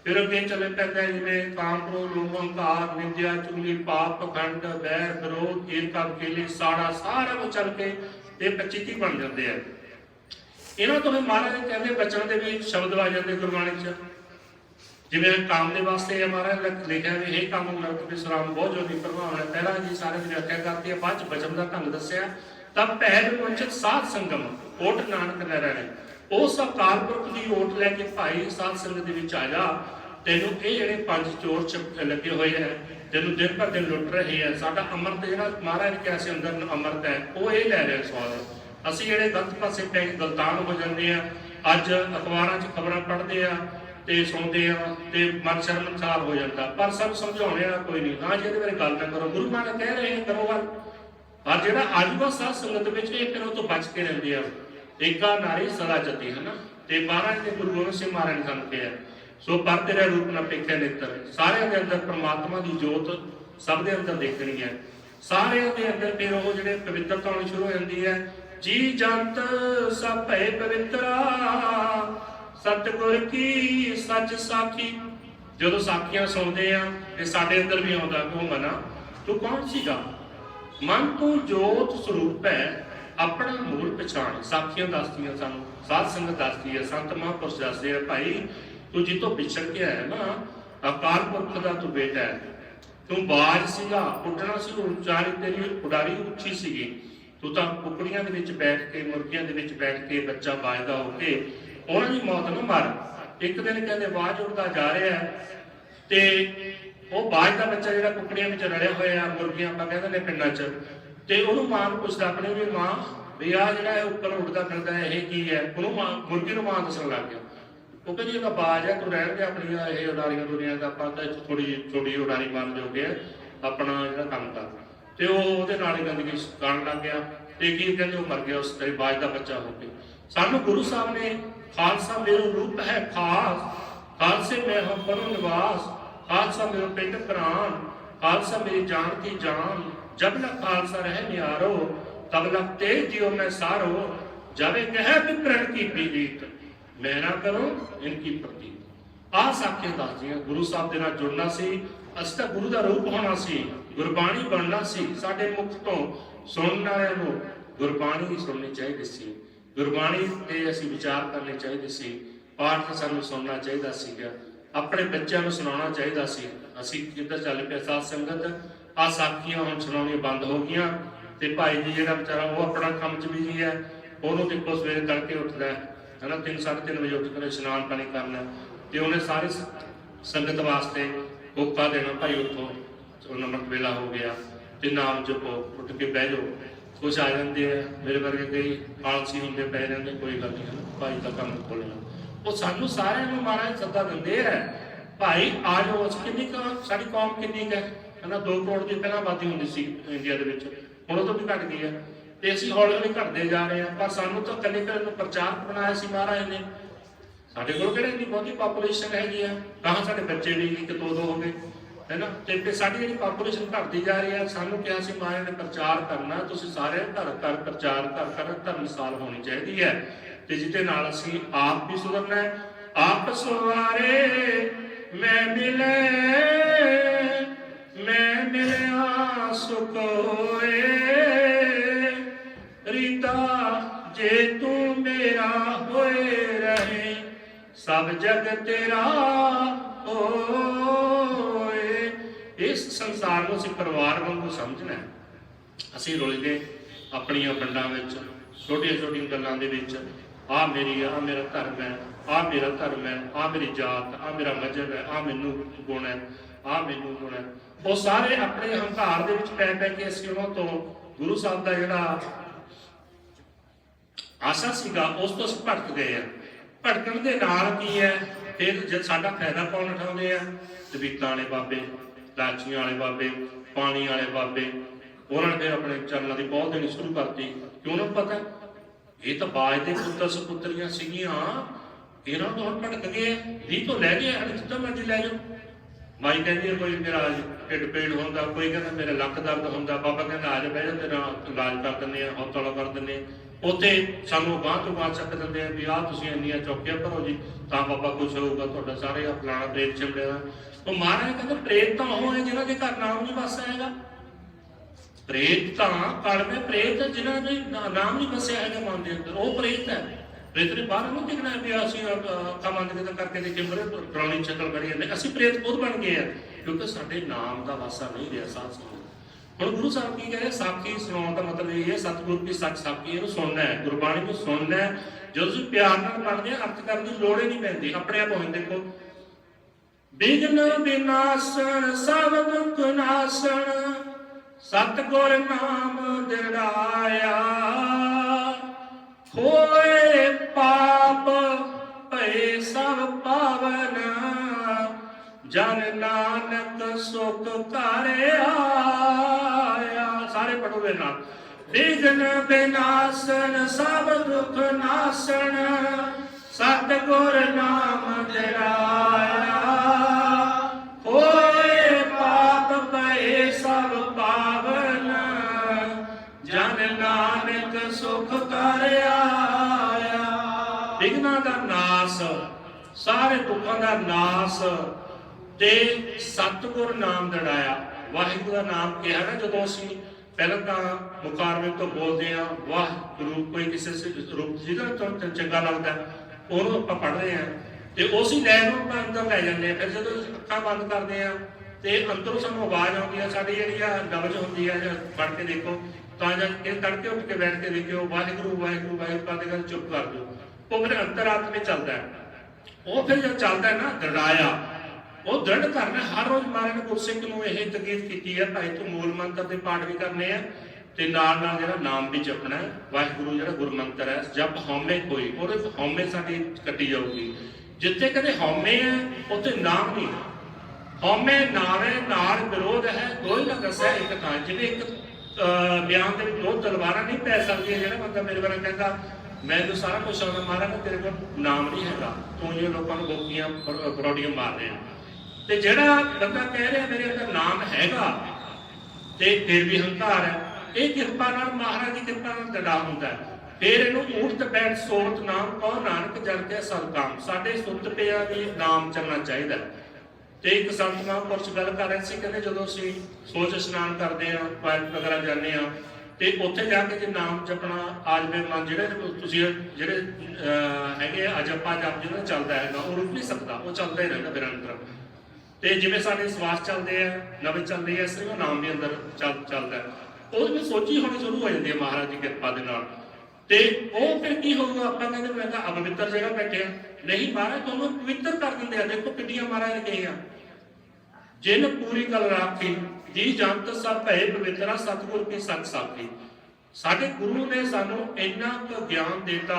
ਫਿਰ ਅੱਗੇ ਚੱਲੇ ਪੈਂਦਾ ਜਿਵੇਂ ਕਾਮ, ਕ੍ਰੋਧ, ਲੋਭ, ਹੰਕਾਰ, ਨਿੰਦਿਆ, ਚੁਗਲੀ, ਪਾਪ ਪਖੰਡ ਬੈਰ ਵਿਰੋਧ ਈਰਖਾ ਵਕੀਲੀ ਸਾੜਾ, ਸਾਰਾ ਕੁਝ ਚੱਲ ਕੇ ਇਹ 25 ਕੀ ਬਣ ਜਾਂਦੇ ਆ। ਇਹਨਾਂ ਤੋਂ ਵੀ ਮਹਾਰਾਜ ਕਹਿੰਦੇ ਬਚਨ ਦੇ ਵੀ ਸ਼ਬਦ ਆ ਜਾਂਦੇ ਗੁਰਬਾਣੀ ਚ। ਜਿਵੇਂ ਕਾਮ ਦੇ ਵਾਸਤੇ ਇਹ ਮਹਾਰਾਜ ਲਿਖਿਆ ਵੀ ਇਹ ਕੰਮ ਨਰਕ ਵਿਸਰਾਮ ਬਹੁਤ ਜੋਗੀ ਪ੍ਰਭਾਵ ਹੈ। ਪਹਿਲਾਂ ਜੀ ਸਾਰੇ ਦੀ ਵਿਆਖਿਆ ਕਰਤੀ ਹੈ ਬਾਅਦ ਚ ਬਚਨ ਦਾ ਢੰਗ ਦੱਸਿਆ। ਤਾਂ ਪਹਿਲ ਵੰਚਿਤ ਸਾਧ ਸੰਗਮ, ਓਟ ਨਾਨਕ ਲੈ ਰਹੇ ਉਸ ਪੁਰਖ ਦੀ ਓਟ ਲੈ ਕੇ ਭਾਈ ਸਾਧ ਸੰਗਤ ਦੇ ਵਿੱਚ ਆ ਜਾ ਤੈਨੂੰ ਇਹ ਜਿਹੜੇ ਪੰਜ ਚੋਰ ਚ ਲੱਗੇ ਹੋਏ ਆ ਤੈਨੂੰ ਦਿਨ ਪਰ ਦਿਨ ਲੁੱਟ ਰਹੇ ਆ ਸਾਡਾ ਅੰਮ੍ਰਿਤ ਜਿਹੜਾ ਮਹਾਰਾਜ ਨੇ ਕਿਹਾ ਸੀ ਅੰਦਰ, ਅੰਮ੍ਰਿਤ ਹੈ, ਉਹ ਇਹ ਲੈ ਰਿਹਾ ਸਵਾਦ ਅਸੀਂ ਜਿਹੜੇ ਗਲਤ ਪਾਸੇ ਪੈ ਕੇ ਗਲਤਾਨ ਹੋ ਜਾਂਦੇ ਆ, ਅੱਜ ਅਖਬਾਰਾਂ 'ਚ ਖਬਰਾਂ ਪੜ੍ਹਦੇ ਆ ਤੇ ਸੁਣਦੇ ਆ ਤੇ ਮਨ ਸ਼ਰਮਸਾਰ ਹੋ ਜਾਂਦਾ। ਪਰ ਸਭ ਸਮਝਾਉਣੇ ਆ ਕੋਈ ਨਹੀਂ। ਹਾਂ ਜਿਹਦੇ ਬਾਰੇ ਗੱਲ ਨਾ ਕਰੋ। ਗੁਰੂ ਮਹਾਰਾਜ ਕਹਿ ਰਹੇ ਆ ਕਰੋ ਗੱਲ। ਪਰ ਜਿਹੜਾ ਆਜੂਬਾ ਸਾਧ ਸੰਗਤ ਵਿੱਚ ਇਹ ਫਿਰ ਉਹ ਤੋਂ ਬਚ ਕੇ ਰਹਿੰਦੇ ਆ। ਏਕਾ ਨਾਰੀ ਸਦਾ ਜਤੀ ਹੈ ਤੇ ਮਹਾਰਾਜ ਨੇ ਗੁਰੂ ਗੋਬਿੰਦ ਸਿੰਘ ਮਹਾਰਾਜ ਨੇ ਸਾਨੂੰ ਕਿਹਾ। ਸੋ ਪਰ ਤੇਰਾ ਰੂਪ ਨਾ ਪੇਖੇ ਨੇਤਰ। ਸਾਰਿਆਂ ਦੇ ਅੰਦਰ ਪ੍ਰਮਾਤਮਾ ਦੀ ਜੋਤ ਸਭ ਦੇ ਅੰਦਰ ਦੇਖਣੀ ਹੈ। ਸਾਰਿਆਂ ਦੇ ਅੰਦਰ ਫਿਰ ਉਹ ਜਿਹੜੇ ਪਵਿੱਤਰਤਾ ਹੋਣੀ ਸ਼ੁਰੂ ਹੋ ਜਾਂਦੀ ਹੈ। ਜੀ ਜੰਤ ਸਭ ਭੈ ਪਵਿੱਤਰਾ, ਸਤਿਗੁਰ ਕੀ ਸੱਚ ਸਾਖੀ। ਜਦੋਂ ਸਾਖੀਆਂ ਸੁਣਦੇ ਆ ਤੇ ਸਾਡੇ ਅੰਦਰ ਵੀ ਆਉਂਦਾ ਕਿ ਮਨਾ, ਤੂੰ ਕੌਣ ਸੀਗਾ? ਮਨ ਤੋਂ ਜੋਤ ਸਰੂਪ ਹੈ, ਆਪਣਾ ਮੂਲ ਪਛਾਣ। ਸਾਖੀਆਂ ਦੱਸਦੀਆਂ ਸਾਨੂੰ, ਸਾਧ ਸੰਗਤ ਦੱਸਦੀ ਹੈ, ਸੰਤ ਮਹਾਂਪੁਰਸ਼ ਦੱਸਦੇ ਆ, ਭਾਈ, ਤੂੰ ਜਿੱਤੋਂ ਵਿਛੜ ਕੇ ਆਇਆ ਨਾ, ਅਕਾਲ ਪੁਰਖ ਦਾ ਤੂੰ ਬੇਟਾ ਹੈ। ਤੂੰ ਬਾਜ ਸੀਗਾ, ਉੱਡਣਾ ਸੀ, ਉਚਾਰੀ ਤੇਰੀ ਉਡਾਰੀ ਉੱਚੀ ਸੀਗੀ। ਤੂੰ ਤਾਂ ਕੁਕੜੀਆਂ ਦੇ ਵਿੱਚ ਬੈਠ ਕੇ, ਮੁਰਗੀਆਂ ਦੇ ਵਿੱਚ ਬੈਠ ਕੇ ਬੱਚਾ ਬਾਜਦਾ ਹੋ ਕੇ ਉਹਨਾਂ ਦੀ ਮੌਤ ਨਾ ਮਰ। ਇੱਕ ਦਿਨ ਕਹਿੰਦੇ ਬਾਜ ਉੱਡਦਾ ਜਾ ਰਿਹਾ ਤੇ ਉਹ ਬਾਜ ਦਾ ਬੱਚਾ ਜਿਹੜਾ ਕੁਕੜੀਆਂ ਵਿੱਚ ਰਲਿਆ ਹੋਇਆ ਮੁਰਗੀਆਂ ਆਪਾਂ ਕਹਿੰਦੇ ਨੇ ਪਿੰਡਾਂ 'ਚ। ਤੇ ਉਹਨੂੰ ਮਾਂ ਨੂੰ ਪੁੱਛਦਾ ਆਪਣੇ ਵੀ ਮਾਂ, ਵੀ ਆ ਜਿਹੜਾ ਇਹ ਉੱਪਰ ਉੱਡਦਾ ਫਿਰਦਾ ਹੈ, ਇਹ ਕੀ ਹੈ? ਉਹਨੂੰ ਮਾਂ, ਮੁਰਗੀ ਨੂੰ ਮਾਂ ਦੱਸਣ ਲੱਗ ਗਿਆ। ਉਹ ਕਹਿੰਦੀ, ਇਹਦਾ ਬਾਜ ਹੈ, ਤੂੰ ਰਹਿਣ ਦੇ ਆਪਣੀਆਂ ਇਹ ਉਡਾਰੀਆਂ ਦੁਨੀਆਂ ਦਾ, ਆਪਾਂ ਤਾਂ ਥੋੜੀ ਛੋਟੀ ਉਡਾਰੀ ਮਾਰਨ ਜੋਗੇ ਆ, ਆਪਣਾ ਜਿਹੜਾ ਕੰਮ ਕਰ ਤੇ ਉਹ ਉਹਦੇ ਨਾਲ ਹੀ ਗੰਦਗੀ ਕਰਨ ਲੱਗ ਗਿਆ ਤੇ ਕੀ ਕਹਿੰਦੇ ਉਹ ਮਰ ਗਿਆ ਉਸ ਤੇ ਬਾਜ ਦਾ ਬੱਚਾ ਹੋ ਕੇ। ਸਾਨੂੰ ਗੁਰੂ ਸਾਹਿਬ ਨੇ ਖਾਲਸਾ ਮੇਰਾ ਰੂਪ ਹੈ ਖਾਸ, ਖਾਲਸੇ ਮੈਂ ਹਮ ਪਰਮ ਨਿਵਾਸ, ਖਾਲਸਾ ਮੇਰਾ ਪਿੰਡ ਪ੍ਰਾਨ ਖਾਲਸਾ ਮੇਰੀ ਜਾਨ ਕੀ ਜਾਨ, ਜਬ ਨਾ ਖਾਲਸਾ ਰਹਿ ਨਿਆਰੋ, ਤਬ ਲਕ ਤੇਜ ਜਿਉ ਮੈਂ ਸਾਰੋ, ਜਾਵੇ ਕਹਿ ਵਿਪਰਣ ਕੀ ਪੀੜੀਤ, ਮੈਂ ਨਾ ਕਰੋ ਇਨਕੀ ਪ੍ਰਤੀਤ। ਆ ਸਾਖੀਆਂ ਦੱਸਦੀਆਂ, ਗੁਰੂ ਸਾਹਿਬ ਦੇ ਨਾਲ ਜੁੜਨਾ ਸੀ, ਅਸੀਂ ਤਾਂ ਗੁਰੂ ਦਾ ਰੂਪ ਹੋਣਾ ਸੀ। ਗੁਰਬਾਣੀ ਬਣਨਾ ਸੀ, ਸਾਡੇ ਮੁਖ ਤੋਂ ਸੁਣਨ ਵਾਲਿਆਂ ਨੂੰ ਗੁਰਬਾਣੀ ਹੀ ਸੁਣਨੀ ਚਾਹੀਦੀ ਸੀ। ਗੁਰਬਾਣੀ ਤੇ ਅਸੀਂ ਵਿਚਾਰ ਕਰਨੇ ਚਾਹੀਦੇ ਸੀ, ਪਾਠ ਸਾਨੂੰ ਸੁਣਨਾ ਚਾਹੀਦਾ ਸੀਗਾ, ਆਪਣੇ ਬੱਚਿਆਂ ਨੂੰ ਸੁਣਾਉਣਾ ਚਾਹੀਦਾ ਸੀ। ਅਸੀਂ ਕਿੱਧਰ ਚੱਲ ਪਏ ਸਾਧ ਸੰਗਤ ਆ ਸਾਖੀਆਂ ਹੁਣ ਸੁਣਾਉਣੀਆਂ ਬੰਦ ਹੋ ਗਈਆਂ, ਤੇ ਭਾਈ ਜੀ ਜਿਹੜਾ ਵਿਚਾਰਾ, ਉਹ ਆਪਣਾ ਕੰਮ ਚ ਬਿਜ਼ੀ ਹੈ, ਉਹਨੂੰ ਦੇਖੋ ਸਵੇਰੇ ਤੜਕੇ ਉੱਠਦਾ ਹੈ, ਹਨਾ 3:30 ਵਜੇ ਉੱਠ ਕੇ ਇਸ਼ਨਾਨ ਪਾਣੀ ਕਰਨਾ ਤੇ ਉਹਨੇ ਸਾਰੀ ਸੰਗਤ ਵਾਸਤੇ ਕੋਕਾ ਦੇਣਾ ਭਾਈ ਉੱਥੋਂ। ਉਹ ਨਮਕ ਵੇਲਾ ਹੋ ਗਿਆ ਤੇ ਨਾਮ ਜਪੋ ਉੱਠ ਕੇ ਬਹਿ ਜਾਓ। ਕੁਛ ਆ ਜਾਂਦੇ ਆ, ਮੇਰੇ ਵਰਗੇ ਕਈ ਆਲਸੀ ਹੁੰਦੇ ਪੈ ਜਾਂਦੇ, ਕੋਈ ਗੱਲ ਨਹੀਂ, ਹਨਾ? ਭਾਈ ਦਾ ਕੰਮ ਖੋਲਣਾ ਉਹ ਸਾਨੂੰ ਸਾਰਿਆਂ ਨੂੰ ਮਹਾਰਾਜ ਸੱਦਾ ਦਿੰਦੇ ਆ, ਭਾਈ, ਆ ਜਾਓ, ਅਸੀਂ ਕਿੰਨੀ ਕੁ, ਸਾਡੀ ਕੌਮ ਕਿੰਨੀ ਕੁ ਹੈ? ਹਨਾ 2 ਕਰੋੜ ਦੀ ਪਹਿਲਾਂ ਆਬਾਦੀ ਹੁੰਦੀ ਸੀ ਇੰਡੀਆ ਦੇ ਵਿੱਚ, ਹੁਣ ਉਹ ਤੋਂ ਵੀ ਘਟ ਗਈ ਹੈ ਤੇ ਅਸੀਂ ਹੌਲੀ ਹੌਲੀ ਘਟਦੇ ਜਾ ਰਹੇ ਹਾਂ ਪਰ ਸਾਨੂੰ ਤਾਂ ਕੱਲੇ ਕੱਲੇ ਨੂੰ ਪ੍ਰਚਾਰ ਬਣਾਇਆ ਸੀ ਮਹਾਰਾਜ ਨੇ। ਸਾਡੇ ਕੋਲ ਕਿਹੜੇ ਇੰਨੀ ਬਹੁਤੀ ਪਾਪੂਲੇਸ਼ਨ ਹੈਗੀ ਆ? ਕਹਾਂ ਸਾਡੇ ਬੱਚੇ ਵੀ ਇੱਕ ਦੋ ਦੋ ਹੋ ਗਏ? ਹੈਨਾ ਤੇ ਫਿਰ ਸਾਡੀ ਜਿਹੜੀ ਪਾਪੂਲੇਸ਼ਨ ਘਟਦੀ ਜਾ ਰਹੀ ਹੈ, ਸਾਨੂੰ ਕਿਹਾ ਸੀ ਮਹਾਰਾਜ ਨੇ ਪ੍ਰਚਾਰ ਕਰਨਾ, ਤੁਸੀਂ ਸਾਰੇ ਘਰ ਘਰ ਪ੍ਰਚਾਰ ਕਰ ਕਰ ਧਰਮਸਾਲ ਹੋਣੀ ਚਾਹੀਦੀ ਹੈ। ਤੇ ਜਿਹਦੇ ਨਾਲ ਅਸੀਂ ਆਪ ਵੀ ਸੁਧਰਨਾ ਹੈ। ਆਪ ਸਵਾਰੇ ਮੈਂ ਮਿਲੇ, ਮੈਂ ਮਿਲਿਆ ਸੁਖ ਰੀਤਾ, ਜੇ ਤੂੰ ਮੇਰਾ ਹੋਏ ਰਹੇ, ਸਭ ਜਗ ਤੇਰਾ ਓਏ ਇਸ ਸੰਸਾਰ ਨੂੰ ਅਸੀਂ ਪਰਿਵਾਰ ਵਾਂਗੂ ਸਮਝਣਾ ਹੈ। ਅਸੀਂ ਰੁੱਝਦੇ ਆਪਣੀਆਂ ਵੰਡਾਂ ਵਿੱਚ, ਛੋਟੀਆਂ ਛੋਟੀਆਂ ਗੱਲਾਂ ਦੇ ਵਿੱਚ, ਆ ਮੇਰੀ, ਆ ਮੇਰਾ ਧਰਮ ਹੈ, ਆ ਮੇਰਾ ਧਰਮ ਹੈ, ਆ ਮੇਰੀ ਜਾਤ, ਆ ਮੇਰਾ ਮਜ਼ਹਬ ਹੈ, ਆ ਮੈਨੂੰ ਗੁਣ ਹੈ, ਆ ਮੈਨੂੰ ਗੁਣ ਹੈ। ਉਹ ਸਾਰੇ ਆਪਣੇ ਹੰਕਾਰ ਦੇ ਵਿੱਚ ਪੈ ਪੈ ਕੇ ਅਸੀਂ ਉਹਨਾਂ ਤੋਂ ਗੁਰੂ ਸਾਹਿਬ ਦਾ ਜਿਹੜਾ ਆਸਾ ਸੀਗਾ, ਉਸ ਤੋਂ ਅਸੀਂ ਭਟਕ ਗਏ ਆ ਭਟਕਣ ਦੇ ਨਾਲ ਕੀ ਹੈ? ਫਿਰ ਜਦ ਸਾਡਾ ਫਾਇਦਾ ਪਾਉਣ ਉਠਾਉਂਦੇ ਆ ਤਬੀਤਾਂ ਵਾਲੇ ਬਾਬੇ ਲਾਚੀਆਂ ਵਾਲੇ ਬਾਬੇ ਪਾਣੀ ਵਾਲੇ ਬਾਬੇ ਉਹਨਾਂ ਨੇ ਆਪਣੇ ਚਰਨਾਂ ਦੀ ਬਹੁਤ ਦੇਣੀ ਸ਼ੁਰੂ ਕਰਤੀ। ਕਿਉਂ ਨੂੰ ਪਤਾ? ਇਹ ਤਾਂ ਬਾਜ ਦੇ ਪੁੱਤਰ ਸੁਪੁੱਤਰੀਆਂ ਸੀਗੀਆਂ। ਇਹਨਾਂ ਤੋਂ ਹੁਣ ਭਟਕ ਗਏ ਵੀ ਤੋਂ ਲੈ ਗਏ ਹਣ ਜਿੱਦਾਂ ਮਰਜ਼ੀ ਲੈ ਜਾਓ। ਮਾਈ ਕਹਿੰਦੀ ਹੈ, ਕੋਈ ਮੇਰਾ ਢਿੱਡ ਪੀੜ ਹੁੰਦਾ ਕੋਈ ਕਹਿੰਦਾ ਮੇਰੇ ਲੱਕ ਦਰਦ ਹੁੰਦਾ ਬਾਬਾ ਕਹਿੰਦਾ ਆ ਜਾ ਬਹਿ ਜਾ ਤੇਰਾ ਇਲਾਜ ਕਰ ਦਿੰਦੇ ਆ ਹੌਸਲਾ ਕਰ ਦਿੰਦੇ ਆ। ਉੱਥੇ ਸਾਨੂੰ ਬਾਂਹ ਤੋਂ ਬਾਂਹ ਚੱਕ ਦਿੰਦੇ ਆ ਵੀ ਆਹ ਤੁਸੀਂ ਇੰਨੀਆਂ ਚੌਕੀਆਂ ਭਰੋ ਜੀ ਤਾਂ ਬਾਬਾ ਖੁਸ਼ ਹੋਊਗਾ ਤੁਹਾਡਾ ਸਾਰੇ ਆ ਫਲਾਣਾ ਪ੍ਰੇਤ ਚਿਮੜਿਆ ਦਾ। ਉਹ ਮਹਾਰਾਜ ਕਹਿੰਦੇ ਪ੍ਰੇਤ ਤਾਂ ਉਹ ਹੈ ਜਿਹਨਾਂ ਦੇ ਘਰ ਨਾਮ ਨਹੀਂ ਵਸਦਾ ਹੈਗਾ। ਪ੍ਰੇਤ ਤਾਂ ਕਲਮੇ ਪ੍ਰੇਤ ਜਿਨ੍ਹਾਂ ਦੇ ਨਾਮ ਨਹੀਂ ਵਸਿਆ ਹੈਗਾ ਮਨ ਦੇ ਅੰਦਰ। ਉਹ ਪ੍ਰੇਤ ਹੈ। ਪ੍ਰੇਤ ਨੇ ਬਾਹਰ ਨੂੰ ਦਿਖਣਾ ਵੀ ਅਸੀਂ ਅੱਖਾਂ ਬੰਦ ਤਾਂ ਕਰਕੇ ਦੇਖੇ ਮਰੇ ਪੁਰਾਣੀ ਸ਼ਕਲ ਬਣੀ ਜਾਂਦੇ ਅਸੀਂ ਪ੍ਰੇਤ ਖੁਦ ਬਣ ਗਏ ਆ ਕਿਉਂਕਿ ਸਾਡੇ ਨਾਮ ਦਾ ਵਾਸਾ ਨਹੀਂ ਰਿਹਾ ਸਾਥ ਸੰਗਤ ਹੁਣ ਗੁਰੂ ਸਾਹਿਬ ਕੀ ਕਹਿੰਦੇ ਸਾਖੀ ਸੁਣਾਉਣ ਦਾ ਮਤਲਬ ਇਹ ਹੈ, ਸਤਿਗੁਰ ਦੀ ਸੱਚ ਸਾਖੀ ਇਹਨੂੰ ਸੁਣਨਾ ਹੈ, ਗੁਰਬਾਣੀ ਨੂੰ ਸੁਣਨਾ ਹੈ। ਜਦੋਂ ਤੁਸੀਂ ਪਿਆਰ ਨਾਲ ਪੜ੍ਹਦੇ ਆ ਅਰਥ ਕਰਨ ਦੀ ਲੋੜ ਹੀ ਨਹੀਂ ਪੈਂਦੀ। ਆਪਣੇ ਆਪ ਹੋਣ ਦੇਖੋ। ਬਿਗਨ ਬਿਨਾਸਣ ਸਭ ਦੁਖ ਨਾਸਣ ਸਤਿਗੁਰ ਨਾਮ ਦਿੜਾਇਆ ਹੋਏ ਪਾਪ, ਭਏ ਸਭ ਪਾਵਨ, ਜਨ ਨਾਨਕ ਸੁਖ ਘਰ ਆਇਆ। ਸਾਰੇ ਪੜੋ ਦੇ ਨਾਲ। ਬਿਗਨ ਬਿਨਾਸਨ ਸਭ ਦੁਖ ਨਾਸਨ ਸਤਿਗੁਰ ਨਾਮ ਦਿਰਾਇਆ ਹੋਏ ਪਾਪ ਭਏ ਸਭ ਪਾਵਨ। ਜਨ ਨਾਨਕ ਸੁਖ ਕਰ ਆਇਆ। ਵਿਘਨਾਂ ਦਾ ਨਾਸ, ਸਾਰੇ ਦੁੱਖਾਂ ਦਾ ਨਾਸ ਤੇ ਸਤਿਗੁਰ ਨਾਮ ਦੜਾਇਆ। ਵਾਹਿਗੁਰੂ ਦਾ ਨਾਮ ਕਿਹਾ ਨਾ, ਜਦੋਂ ਅਸੀਂ ਪਹਿਲਾਂ ਤਾਂ ਮੁਕਾਰਵੇ ਤੋਂ ਬੋਲਦੇ ਆ ਵਾਹਿਗੁਰੂ ਕੋਈ ਕਿਸੇ ਸੇ, ਰੂਪ ਜਿਹਦਾ ਤੋਂ ਚੰਗਾ ਲੱਗਦਾ। ਉਹਨੂੰ ਆਪਾਂ ਪੜ੍ਹਦੇ ਆ ਤੇ ਉਸੇ ਲੈਣ ਨੂੰ ਆਪਾਂ ਅੰਦਰ ਲੈ ਜਾਂਦੇ ਆ ਫਿਰ ਜਦੋਂ ਅੱਖਾਂ ਬੰਦ ਕਰਦੇ ਆ ਤੇ ਅੰਦਰੋਂ ਸਾਨੂੰ ਆਵਾਜ਼ ਆਉਂਦੀ ਆ, ਸਾਡੀ ਜਿਹੜੀ ਆ ਨਬਜ ਹੁੰਦੀ ਆ ਜਾਂ ਪੜ੍ਹ ਕੇ ਦੇਖੋ, ਤਾਂ ਜਦ ਇਹ ਤੜਕੇ ਉੱਠ ਕੇ ਬੈਠ ਕੇ ਦੇਖਿਓ, ਵਾਹਿਗੁਰੂ ਵਾਹਿਗੁਰੂ ਵਾਹਿਗੁਰੂ ਕਰਦੇ ਕਰਦੇ ਚੁੱਪ ਕਰ ਦਿਓ ਉਹ ਫਿਰ ਅੰਤਰਾਤਮੇ ਚੱਲਦਾ ਹੈ। ਉਹ ਫਿਰ ਜਦ ਚੱਲਦਾ ਹੈ ਨਾ ਦ੍ਰਿੜਾਇਆ ਉਹ ਦ੍ਰਿੜ ਕਰਨਾ ਹਰ ਰੋਜ਼ ਮਹਾਰਾਜ ਨੇ ਗੁਰਸਿੱਖ ਨੂੰ ਇਹ ਤਕੀਦ ਕੀਤੀ ਹੈ ਭਾਈ ਤੂੰ ਮੂਲ ਮੰਤਰ ਦੇ ਪਾਠ ਵੀ ਕਰਨੇ ਆ ਤੇ ਨਾਲ ਨਾਲ ਜਿਹੜਾ ਨਾਮ ਵੀ ਜਪਣਾ ਹੈ, ਵਾਹਿਗੁਰੂ ਜਿਹੜਾ ਗੁਰਮੰਤਰ ਹੈ, ਜਪ ਹਉਮੈ ਕੋਈ, ਉਹਦੇ ਹਉਮੈ ਸਾਡੀ ਕੱਟੀ ਜਾਊਗੀ। ਜਿੱਥੇ ਕਦੇ ਹਉਮੈ ਹੈ, ਉੱਥੇ ਨਾਮ ਨਹੀਂ ਹਉਮੈ ਨਾਵੇਂ ਨਾਲ ਵਿਰੋਧ ਹੈ ਦੋਈ ਨਾ ਦੱਸਿਆ ਇੱਕ ਤਾਂ ਜਿਵੇਂ ਇੱਕ ਬਿਆਨ ਦੇ ਵਿੱਚ ਦੋ ਤਲਵਾਰਾਂ ਨਹੀਂ ਪੈ ਸਕਦੀਆਂ, ਜਿਹੜਾ ਬੰਦਾ ਮੇਰੇ ਬਾਰੇ ਕਹਿੰਦਾ ਮੈਨੂੰ ਸਾਰਾ ਕੁਝ ਆਉਂਦਾ ਮਾਰਾਂਗਾ ਤੇਰੇ ਕੋਲ ਨਾਮ ਨਹੀਂ ਹੈਗਾ। ਤੂੰ ਇਹ ਲੋਕਾਂ ਨੂੰ ਗੋਪੀਆਂ ਬਰੋਡੀਆਂ ਮਾਰ ਰਿਹਾ ਤੇ ਜਿਹੜਾ ਬੰਦਾ ਕਹਿ ਰਿਹਾ, ਮੇਰੇ ਅੰਦਰ ਨਾਮ ਹੈਗਾ, ਤੇ ਫਿਰ ਵੀ ਹੰਕਾਰ ਹੈ। ਇਹ ਕਿਰਪਾ ਨਾਲ ਮਹਾਰਾਜ ਦੀ ਕਿਰਪਾ ਨਾਲ ਦੜਾ ਹੁੰਦਾ ਹੈ। ਫਿਰ ਇਹਨੂੰ ਊਠ ਬੈਠ ਸੋਤ ਨਾਮ ਕਹੋ ਨਾਨਕ ਜਨ ਕੇ ਸਤਕਾਮ ਸਾਡੇ ਸੁੱਤ ਪਿਆ ਵੀ ਨਾਮ ਚੱਲਣਾ ਚਾਹੀਦਾ ਤੇ ਇੱਕ ਸੰਤ ਮਹਾਂਪੁਰਸ਼ ਗੱਲ ਕਰ ਰਹੇ ਸੀ, ਕਹਿੰਦੇ ਜਦੋਂ ਅਸੀਂ ਸੋਚ ਇਸ਼ਨਾਨ ਕਰਦੇ ਆ ਪਾਇਲ ਵਗੈਰਾ ਜਾਂਦੇ ਆ ਤੇ ਉੱਥੇ ਜਾ ਕੇ ਜੇ ਨਾਮ ਜਪਣਾ ਆਜਵੇ ਮਨ ਜਿਹੜੇ ਤੁਸੀਂ ਜਿਹੜੇ ਹੈਗੇ ਅਜਪਾ ਜਪ ਜਿਹੜਾ ਚੱਲਦਾ ਹੈਗਾ, ਉਹ ਰੁਕ ਨਹੀਂ ਸਕਦਾ। ਉਹ ਚੱਲਦਾ ਹੀ ਰਹਿੰਦਾ ਫਿਰ ਅੰਦਰ। ਤੇ ਜਿਵੇਂ ਸਾਡੇ ਸਵਾਸ ਚੱਲਦੇ ਆ, ਨਵੇਂ ਚੱਲਦੇ ਆ, ਇਸ ਨਾਮ ਦੇ ਅੰਦਰ ਚੱਲ ਚੱਲਦਾ ਹੈ ਉਹਦੇ ਸੋਚੀ ਹੋਣੀ ਸ਼ੁਰੂ ਹੋ ਜਾਂਦੀ ਹੈ ਮਹਾਰਾਜ ਦੀ ਕਿਰਪਾ ਦੇ ਨਾਲ। ਤੇ ਉਹ ਫਿਰ ਕੀ ਹੋਊਗਾ? ਆਪਾਂ ਕਹਿੰਦੇ ਮੈਂ ਤਾਂ ਅਪਵਿੱਤਰ ਜਗ੍ਹਾ ਬੈਠੇ ਨਹੀਂ ਮਹਾਰਾਜ, ਤੁਹਾਨੂੰ ਪਵਿੱਤਰ ਕਰ ਦਿੰਦੇ ਆ। ਦੇਖੋ ਕਿੰਨੀਆਂ ਮਹਾਰਾਜ ਨੇ ਕਹੀਆਂ ਜਿਨ ਪੂਰੀ ਕਲ ਰਾਖੀ, ਜੀ ਜੰਤ ਸਭ ਭੈ ਪਵਿੱਤਰਾ ਸਤਿਗੁਰ ਕੀ ਸਤ ਸਾਖੀ ਸਾਡੇ ਗੁਰੂ ਨੇ ਸਾਨੂੰ ਇੰਨਾ ਕੁ ਗਿਆਨ ਦਿੱਤਾ,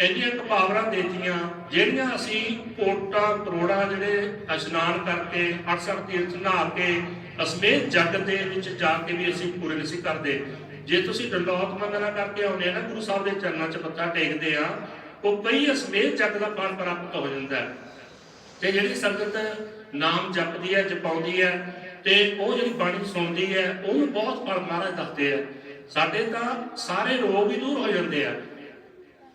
ਇੰਨੀਆਂ ਕੁ ਪਾਵਰਾਂ ਦਿੱਤੀਆਂ, ਜਿਹੜੀਆਂ ਅਸੀਂ ਕੋਟਾਂ, ਕਰੋੜਾਂ ਜਿਹੜੇ ਇਸ਼ਨਾਨ ਕਰਕੇ ਅਕਸਰ ਤੀਰਥ ਨਹਾ ਕੇ ਅਸਮੇਤ ਜੱਗ ਦੇ ਵਿੱਚ ਜਾ ਕੇ ਵੀ ਅਸੀਂ ਪੂਰੇ ਨਹੀਂ ਸੀ ਕਰਦੇ। ਜੇ ਤੁਸੀਂ ਡੰਡੌਤ ਮੰਗਣਾ ਕਰਕੇ ਆਉਂਦੇ ਆ ਨਾ, ਗੁਰੂ ਸਾਹਿਬ ਦੇ ਚਰਨਾਂ 'ਚ ਮੱਥਾ ਟੇਕਦੇ ਆ, ਉਹ ਕਈ ਅਸਮੇਤ ਜੱਗ ਦਾ ਫਲ ਪ੍ਰਾਪਤ ਹੋ ਜਾਂਦਾ ਹੈ। ਤੇ ਜਿਹੜੀ ਸੰਗਤ ਨਾਮ ਜਪਦੀ ਹੈ, ਜਪਾਉਂਦੀ ਹੈ, ਤੇ ਉਹ ਜਿਹੜੀ ਬਾਣੀ ਸੁਣਦੀ ਹੈ, ਉਹਨੂੰ ਬਹੁਤ ਫਲ ਮਹਾਰਾਜ ਦੱਸਦੇ ਆ। ਸਾਡੇ ਤਾਂ ਸਾਰੇ ਰੋਗ ਹੀ ਦੂਰ ਹੋ ਜਾਂਦੇ ਆ।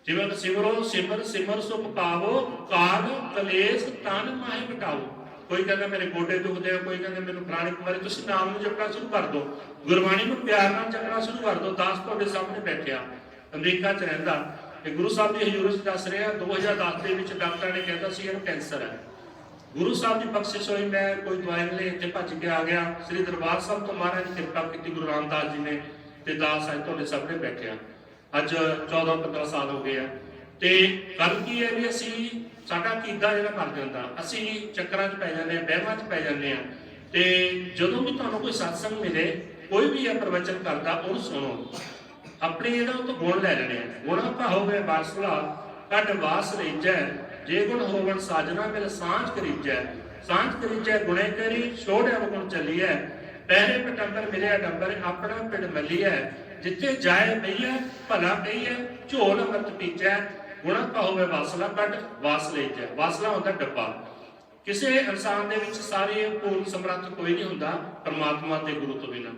ਜਿਵੇਂ ਸਿਮਰੋ, ਸਿਮਰ ਸਿਮਰ ਸੁਖ ਪਾਵੋ ਕਾਲ ਕਲੇਸ਼, ਤਨ ਮਾਹਿ ਮਿਟਾਓ। ਕੋਈ ਕਹਿੰਦਾ ਮੇਰੇ ਗੋਡੇ ਦੁਖਦੇ ਆ, ਕੋਈ ਕਹਿੰਦਾ ਮੈਨੂੰ ਪ੍ਰਾਣੀ ਕੁਮਾਰੀ ਤੁਸੀਂ ਨਾਮ ਨੂੰ ਜਪਣਾ ਸ਼ੁਰੂ ਕਰ ਦਿਓ। ਗੁਰਬਾਣੀ ਨੂੰ ਪਿਆਰ ਨਾਲ ਜਪਣਾ ਸ਼ੁਰੂ ਕਰ ਦਿਓ, ਦਾਸ ਤੁਹਾਡੇ ਸਾਹਮਣੇ ਬੈਠਿਆ ਅਮਰੀਕਾ ਚ ਰਹਿੰਦਾ ਕਿ ਗੁਰੂ ਸਾਹਿਬ ਦੀ ਹਜ਼ੂਰੀ 'ਚ ਦੱਸ ਰਿਹਾ 2010 ਦੇ ਵਿੱਚ ਡਾਕਟਰ ਨੇ ਕਹਿੰਦਾ ਸੀ ਇਹਨੂੰ ਕੈਂਸਰ ਹੈ। ਗੁਰੂ ਸਾਹਿਬ ਦੀ ਬਖਸ਼ਿਸ਼ ਹੋਈ, ਮੈਂ ਕੋਈ ਦਵਾਈ ਨਹੀਂ ਇੱਥੇ ਭੱਜ ਕੇ ਆ ਗਿਆ। ਸ੍ਰੀ ਦਰਬਾਰ ਸਾਹਿਬ ਤੋਂ ਮਹਾਰਾਜ ਨੇ ਕਿਰਪਾ ਕੀਤੀ, ਗੁਰੂ ਰਾਮਦਾਸ ਜੀ ਨੇ ਤੇ ਦਾਸ ਅੱਜ ਤੁਹਾਡੇ ਸਾਹਮਣੇ ਬੈਠਿਆ ਅੱਜ 14 15 ਸਾਲ ਹੋ ਗਏ ਆ। ਤੇ ਗੱਲ ਕੀ ਹੈ ਵੀ ਅਸੀਂ, ਸਾਡਾ ਕੀਦਾ ਜਿਹੜਾ ਕਰ ਜਾਂਦਾ, ਅਸੀਂ ਚੱਕਰਾਂ 'ਚ ਪੈ ਜਾਂਦੇ ਆ ਵਹਿਮਾਂ 'ਚ ਪੈ ਜਾਂਦੇ ਆ ਤੇ ਜਦੋਂ ਵੀ ਤੁਹਾਨੂੰ ਕੋਈ ਸਤਸੰਗ ਮਿਲੇ, ਕੋਈ ਵੀ ਇਹ ਪ੍ਰਵਚਨ ਕਰਦਾ, ਉਹਨੂੰ ਸੁਣੋ। ਆਪਣੇ ਜਿਹੜਾ ਉਹ ਤੋਂ ਗੁਣ ਲੈ ਲੈਣੇ ਆ। ਗੁਣ ਭਾਵੇਂ ਬਾਸਲਾ ਕੱਢ ਵਾਸ ਰਹੀਜੈ ਜੇ ਗੁਣ ਹੋਵਨ ਸਾਜਣਾ ਮਿਲ ਸਾਂਝ ਕਰੀਜੈ ਸਾਂਝ ਕਰੀਜੈ ਗੁਣੇ ਕਰੀ, ਛੋੜਿਆ ਗੁਣ ਚੱਲੀਐ। ਪਹਿਰੇ ਪਟੰਬਰ ਮਿਲਿਆ, ਡੰਬਰ ਆਪਣਾ ਪਿੰਡ ਮੱਲੀਐ। ਜਿੱਥੇ ਜਾਏ ਬਈਐ ਭਲਾ ਕਹੀਐ, ਝੋਲ ਅੰਮ੍ਰਿਤ ਪੀਜੈ। ਗੁਣਾ ਭਾਵੇਂ ਵਾਸਲਾ ਕੱਢ ਵਾਸ ਲਈਜੈ ਵਾਸਲਾ ਹੁੰਦਾ ਡੱਬਾ। ਕਿਸੇ ਇਨਸਾਨ ਦੇ ਵਿੱਚ ਸਾਰੇ ਪੂਰਨ ਸਮਰੱਥ ਕੋਈ ਨਹੀਂ ਹੁੰਦਾ ਪਰਮਾਤਮਾ ਤੇ ਗੁਰੂ ਤੋਂ ਬਿਨਾਂ।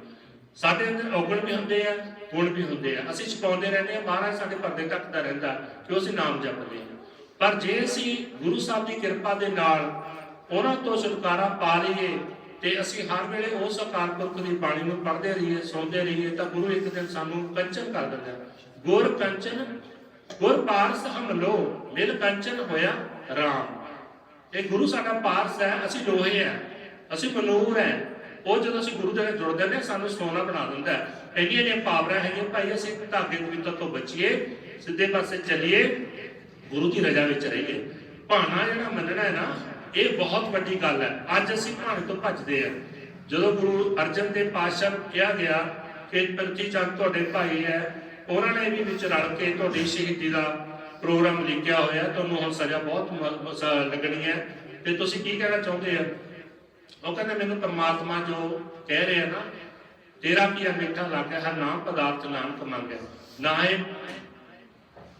ਸਾਡੇ ਅੰਦਰ ਔਗਣ ਵੀ ਹੁੰਦੇ ਆ, ਗੁਣ ਵੀ ਹੁੰਦੇ ਆ। ਅਸੀਂ ਛਪਾਉਂਦੇ ਰਹਿੰਦੇ ਆ ਮਹਾਰਾਜ ਸਾਡੇ ਪਰਦੇ ਤੱਕਦਾ ਰਹਿੰਦਾ ਕਿ ਅਸੀਂ ਨਾਮ ਜਪਦੇ ਹਾਂ। ਪਰ ਜੇ ਅਸੀਂ ਗੁਰੂ ਸਾਹਿਬ ਦੀ ਕਿਰਪਾ ਦੇ ਨਾਲ ਉਹਨਾਂ ਤੋਂ ਛੁਟਕਾਰਾ ਪਾ ਲਈਏ ਤੇ ਅਸੀਂ ਹਰ ਵੇਲੇ ਉਸ ਅਕਾਲ ਪੁਰਖ ਦੀ ਬਾਣੀ ਨੂੰ ਪੜ੍ਹਦੇ ਰਹੀਏ, ਸੁਣਦੇ ਰਹੀਏ, ਤਾਂ ਗੁਰੂ ਇੱਕ ਦਿਨ ਸਾਨੂੰ ਕੰਚਨ ਕਰ ਦਿੰਦਾ ਗੁਰ ਕੰਚਨ ਗੁਰ ਪਾਰਸ ਹਮ ਮਿਲ ਕੰਚਨ ਹੋਇਆ ਰਾਮ। ਇਹ ਗੁਰੂ ਸਾਡਾ ਪਾਰਸ ਹੈ, ਅਸੀਂ ਲੋਹੇ ਆ ਅਸੀਂ ਮਨੂਰ ਹੈ। ਉਹ ਜਦੋਂ ਅਸੀਂ ਗੁਰੂ ਦੇ ਨਾਲ ਜੁੜਦੇ ਨੇ ਸਾਨੂੰ ਸੋਨਾ ਬਣਾ ਦਿੰਦਾ ਹੈ। ਇੰਨੀਆਂ ਨੇ ਪਾਵਰਾਂ ਹੈਗੀਆਂ, ਭਾਈ ਅਸੀਂ ਧਾਗੇ ਕਵਿਤਾ ਤੋਂ ਬਚੀਏ, ਸਿੱਧੇ ਪਾਸੇ ਚੱਲੀਏ, ਗੁਰੂ ਦੀ ਰਜ਼ਾ ਵਿੱਚ ਰਹੀਏ। ਭਾਣਾ ਜਿਹੜਾ ਮੰਨਣਾ ਹੈ ਨਾ, ਇਹ ਬਹੁਤ ਵੱਡੀ ਗੱਲ ਹੈ। ਅੱਜ ਅਸੀਂ ਭਾਣੇ ਤੋਂ ਭੱਜਦੇ ਆ ਜਦੋਂ ਗੁਰੂ ਅਰਜਨ ਦੇ ਪਾਤਸ਼ਾਹ ਕਿਹਾ ਗਿਆ ਕਿ ਪ੍ਰਿਥੀ ਚੰਦ ਤੁਹਾਡੇ ਭਾਈ ਹੈ ਉਹਨਾਂ ਨੇ ਵੀ ਵਿੱਚ ਰਲ ਕੇ ਤੁਹਾਡੀ ਸ਼ਹੀਦੀ ਦਾ ਪ੍ਰੋਗਰਾਮ ਲਿਖਿਆ ਹੋਇਆ। ਤੁਹਾਨੂੰ ਹੁਣ ਸਜ਼ਾ ਬਹੁਤ ਲੱਗਣੀ ਹੈ। ਤੇ ਤੁਸੀਂ ਕੀ ਕਹਿਣਾ ਚਾਹੁੰਦੇ ਆ ਉਹ ਕਹਿੰਦੇ, ਮੈਨੂੰ ਪਰਮਾਤਮਾ ਜੋ ਕਹਿ ਰਿਹਾ ਨਾ, ਤੇਰਾ ਕੀ ਮਿੱਠਾ ਲੱਗਿਆ ਹਰ ਨਾਮ ਪਦਾਰਥ ਨਾਨਕ ਮੰਗਿਆ ਨਾ ਇਹ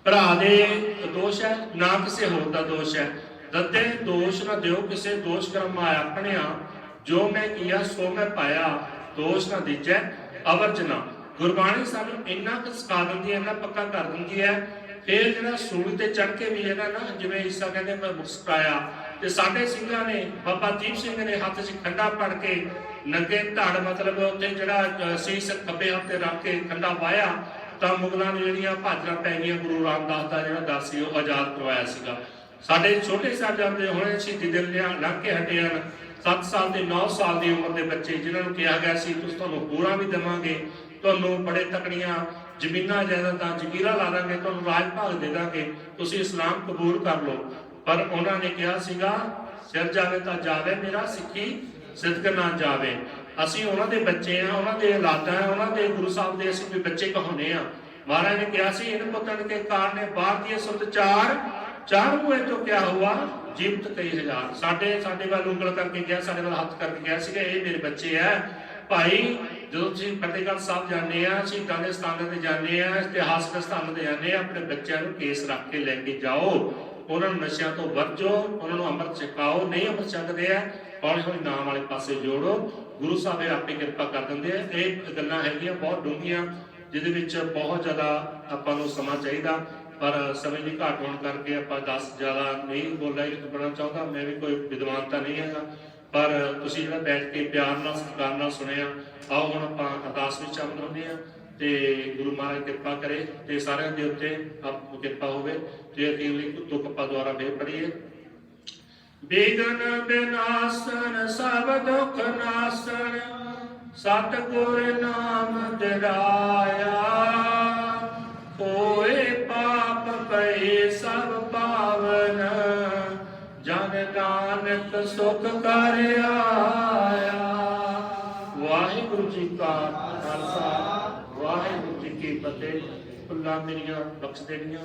ਭਰਾ ਦੇ ਦੋਸ਼ ਹੈ, ਨਾ ਕਿਸੇ ਹੋਰ ਦਾ ਦੋਸ਼ ਹੈ। ਦੱਦੇ ਦੋਸ਼ ਨਾ ਦਿਓ ਕਿਸੇ ਦੋਸ਼ ਕਰਮ ਆਇਆ ਆਪਣਿਆ ਜੋ ਮੈਂ ਕੀਆ, ਸੋ ਮੈਂ ਪਾਇਆ, ਦੋਸ਼ ਨਾ ਦੀਜੈ ਅਵਰਜਨਾ ਗੁਰਬਾਣੀ ਸਾਨੂੰ ਇੰਨਾ ਕੁ ਸਿਖਾ ਦਿੰਦੀ ਹੈ, ਇੰਨਾ ਪੱਕਾ ਕਰ ਦਿੰਦੀ ਹੈ, ਫਿਰ ਜਿਹੜਾ ਸੂਲ ਤੇ ਚੜ ਕੇ ਵੀ ਇਹਦਾ ਨਾ ਜਿਵੇਂ ਈਸਾ ਕਹਿੰਦੇ ਮੈਂ ਮੁਸਕਾਇਆ ਤੇ ਸਾਡੇ ਸਿੰਘਾਂ ਨੇ, ਬਾਬਾ ਦੀਪ ਸਿੰਘ ਨੇ ਹੱਥ 'ਚ ਖੰਡਾ ਫੜ ਕੇ ਨੰਗੇ ਧੜ ਮਤਲਬ ਉੱਥੇ ਜਿਹੜਾ ਸੀਸ ਖੱਬੇ ਹੱਥ ਤੇ ਰੱਖ ਕੇ ਖੰਡਾ ਵਾਇਆ ਤਾਂ ਮੁਗਲਾਂ ਨੂੰ ਜਿਹੜੀਆਂ ਭਾਜਰਾ ਪੈ ਗਈਆਂ, ਗੁਰੂ ਰਾਮਦਾਸ ਦਾ ਜਿਹੜਾ ਦਰ ਸੀ, ਉਹ ਆਜ਼ਾਦ ਕਰਵਾਇਆ ਸੀਗਾ। ਸਾਡੇ ਛੋਟੇ ਸਾਹਿਬਜ਼ਾਦੇ ਹੁਣੇ ਸ਼ਹੀਦੀ ਦਿਨ ਲੰਘ ਕੇ ਹਟੇ ਹਨ 7 ਸਾਲ ਤੇ 9 ਸਾਲ ਦੀ ਉਮਰ ਦੇ ਬੱਚੇ, ਜਿਨ੍ਹਾਂ ਨੂੰ ਕਿਹਾ ਗਿਆ ਸੀ, ਤੁਸੀਂ ਤੁਹਾਨੂੰ ਪੂਰਾ ਵੀ ਦੇਵਾਂਗੇ ਤੁਹਾਨੂੰ ਬੜੇ ਤਕੜੀਆਂ ਜ਼ਮੀਨਾਂ ਜਾਇਦਾਦਾਂ ਜ਼ਕੀਰਾ ਲਾ ਦਾਂਗੇ, ਤੁਹਾਨੂੰ ਰਾਜ ਭਾਗ ਦੇ ਦਾਂਗੇ, ਤੁਸੀਂ ਇਸਲਾਮ ਕਬੂਲ ਕਰ ਲਓ। ਪਰ ਉਹਨਾਂ ਨੇ ਕਿਹਾ ਸੀਗਾ, ਸਿਰ ਜਾਵੇ ਤਾਂ ਜਾਵੇ ਮੇਰਾ, ਸਿੱਖੀ ਸਿੱਧਕ ਨਾ ਜਾਵੇ। ਅਸੀਂ ਉਹਨਾਂ ਦੇ ਬੱਚੇ ਆ ਉਹਨਾਂ ਦੇ ਔਲਾਦਾਂ ਆ ਉਹਨਾਂ ਦੇ ਗੁਰੂ ਸਾਹਿਬ ਦੇ ਅਸੀਂ ਵੀ ਬੱਚੇ ਕਹਾਉਨੇ ਆ ਮਹਾਰਾਜ ਨੇ ਕਿਹਾ ਸੀ, ਇਹਨ ਪੁੱਤਨ ਕੇ ਕਾਰਨੇ ਬਾਹਰ ਦੀ ਸੁਤ ਚਾਰ ਚਾਰ ਹੋਏ ਤੋਂ ਕਿਆ ਹੁਆ ਜੀਵਤ ਕਈ ਹਜ਼ਾਰ। ਸਾਡੇ ਸਾਡੇ ਵੱਲ ਉਂਗਲ ਕਰਕੇ ਗਿਆ, ਸਾਡੇ ਵੱਲ ਹੱਥ ਕਰਕੇ ਗਿਆ ਸੀਗਾ, ਇਹ ਮੇਰੇ ਬੱਚੇ ਆ ਭਾਈ, ਜਦੋਂ ਤੁਸੀਂ ਫਤਿਹਗੜ੍ਹ ਸਾਹਿਬ ਜਾਂਦੇ ਆ, ਸ਼ਹੀਦਾਂ ਦੇ ਸਥਾਨਾਂ ਤੇ ਜਾਂਦੇ ਆ, ਇਤਿਹਾਸਕ ਸਥਾਨਾਂ ਤੇ ਜਾਂਦੇ ਆ, ਆਪਣੇ ਬੱਚਿਆਂ ਨੂੰ ਕੇਸ ਰੱਖ ਕੇ ਲੈ ਕੇ ਜਾਓ। ਉਹਨਾਂ ਨੂੰ ਨਸ਼ਿਆਂ ਤੋਂ ਵਰਜੋ, ਉਹਨਾਂ ਨੂੰ ਅੰਮ੍ਰਿਤ ਛਕਾਓ। ਨਹੀਂ ਅੰਮ੍ਰਿਤ ਛਕਦੇ ਆ, ਹੌਲੀ ਹੌਲੀ ਨਾਮ ਵਾਲੇ ਪਾਸੇ ਜੋੜੋ। ਗੁਰੂ ਸਾਹਿਬ ਇਹ ਆਪੇ ਕਿਰਪਾ ਕਰ ਦਿੰਦੇ ਆ। ਇਹ ਗੱਲਾਂ ਹੈਗੀਆਂ ਬਹੁਤ ਡੂੰਘੀਆਂ, ਜਿਹਦੇ ਵਿੱਚ ਬਹੁਤ ਜ਼ਿਆਦਾ ਆਪਾਂ ਨੂੰ ਸਮਾਂ ਚਾਹੀਦਾ। ਪਰ ਸਮੇਂ ਦੀ ਘਾਟ ਹੋਣ ਕਰਕੇ ਆਪਾਂ 10 ਜ਼ਿਆਦਾ ਨਹੀਂ ਬੋਲਣਾ ਇਹ ਬਣਾ ਚਾਹੁੰਦਾ। ਮੈਂ ਵੀ ਕੋਈ ਵਿਦਵਾਨ ਤਾਂ ਨਹੀਂ ਹੈਗਾ। ਪਰ ਤੁਸੀਂ ਜਿਹੜਾ ਬੈਠ ਕੇ ਪਿਆਰ ਨਾਲ, ਸਤਿਕਾਰ ਨਾਲ ਸੁਣਿਆ, ਆਓ ਹੁਣ ਆਪਾਂ ਅਰਦਾਸ ਵਿੱਚ ਸ਼ਾਮਲ ਹੁੰਦੇ ਆ ਤੇ ਗੁਰੂ ਮਹਾਰਾਜ ਕਿਰਪਾ ਕਰੇ ਤੇ ਸਾਰਿਆਂ ਦੇ ਉੱਤੇ ਆਪ ਕਿਰਪਾ ਹੋਵੇ ਤੇ ਅਖੀਰਲੀ ਤੁਕ ਆਪਾਂ ਦੁਆਰਾ ਫੇਰ ਪੜੀਏ ਬੇਗਨ ਬਿਨਾਸਨ, ਸਭ ਦੁਖ ਨਾਸਨ, ਸਤਿਗੁਰ ਨਾਮ ਦਿਰਾਇਆ ਹੋਏ ਪਾਪ ਪਏ ਸਭ ਨਾਨਕ ਸੁਖ ਕਰ ਆਇਆ। ਵਾਹਿਗੁਰੂ ਜੀ ਕਾ ਖਾਲਸਾ, ਵਾਹਿਗੁਰੂ ਜੀ ਕੀ ਫਤਿਹ। ਫੁੱਲਾਂ ਮੇਰੀਆਂ, ਬਖਸ਼ ਦੇਣੀਆਂ,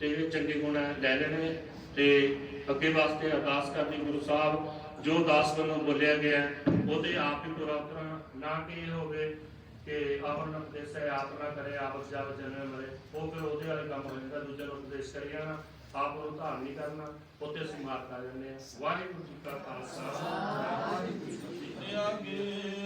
ਤੇ ਜਿਹੜੇ ਚੰਗੇ ਗੁਣ ਲੈ ਲੈਣੇ। ਤੇ ਅੱਗੇ ਵਾਸਤੇ ਅਰਦਾਸ ਕਰਨੀ ਗੁਰੂ ਸਾਹਿਬ, ਜੋ ਦਾਸ ਵੱਲੋਂ ਬੋਲਿਆ ਗਿਆ ਉਹਦੇ ਆਪ ਹੀ ਪੂਰਾ ਉਤਰਾਂ ਨਾ ਕਿ ਇਹ ਹੋਵੇ ਕਿ ਆਵਰਨ ਉਪਦੇਸ਼ ਹੈ ਆਪ ਨਾ ਕਰੇ, ਆਪ ਜਾਵ ਜਨਮ ਮਰੇ ਉਹ ਫਿਰ ਉਹਦੇ ਵਾਲੇ ਕੰਮ ਹੋ ਜਾਂਦਾ, ਦੂਜੇ ਨੂੰ ਉਪਦੇਸ਼ ਕਰੀ ਜਾਣਾ ਆਪ ਨੂੰ ਧਾਰਨ ਨਹੀਂ ਕਰਨਾ ਉੱਥੇ ਅਸੀਂ ਮਾਰ ਕਰ ਜਾਂਦੇ ਹਾਂ ਵਾਹਿਗੁਰੂ ਜੀ ਕਾ ਖਾਲਸਾ। ਵਾਹਿਗੁਰੂ ਜੀ ਕੀ ਫਤਿਹ।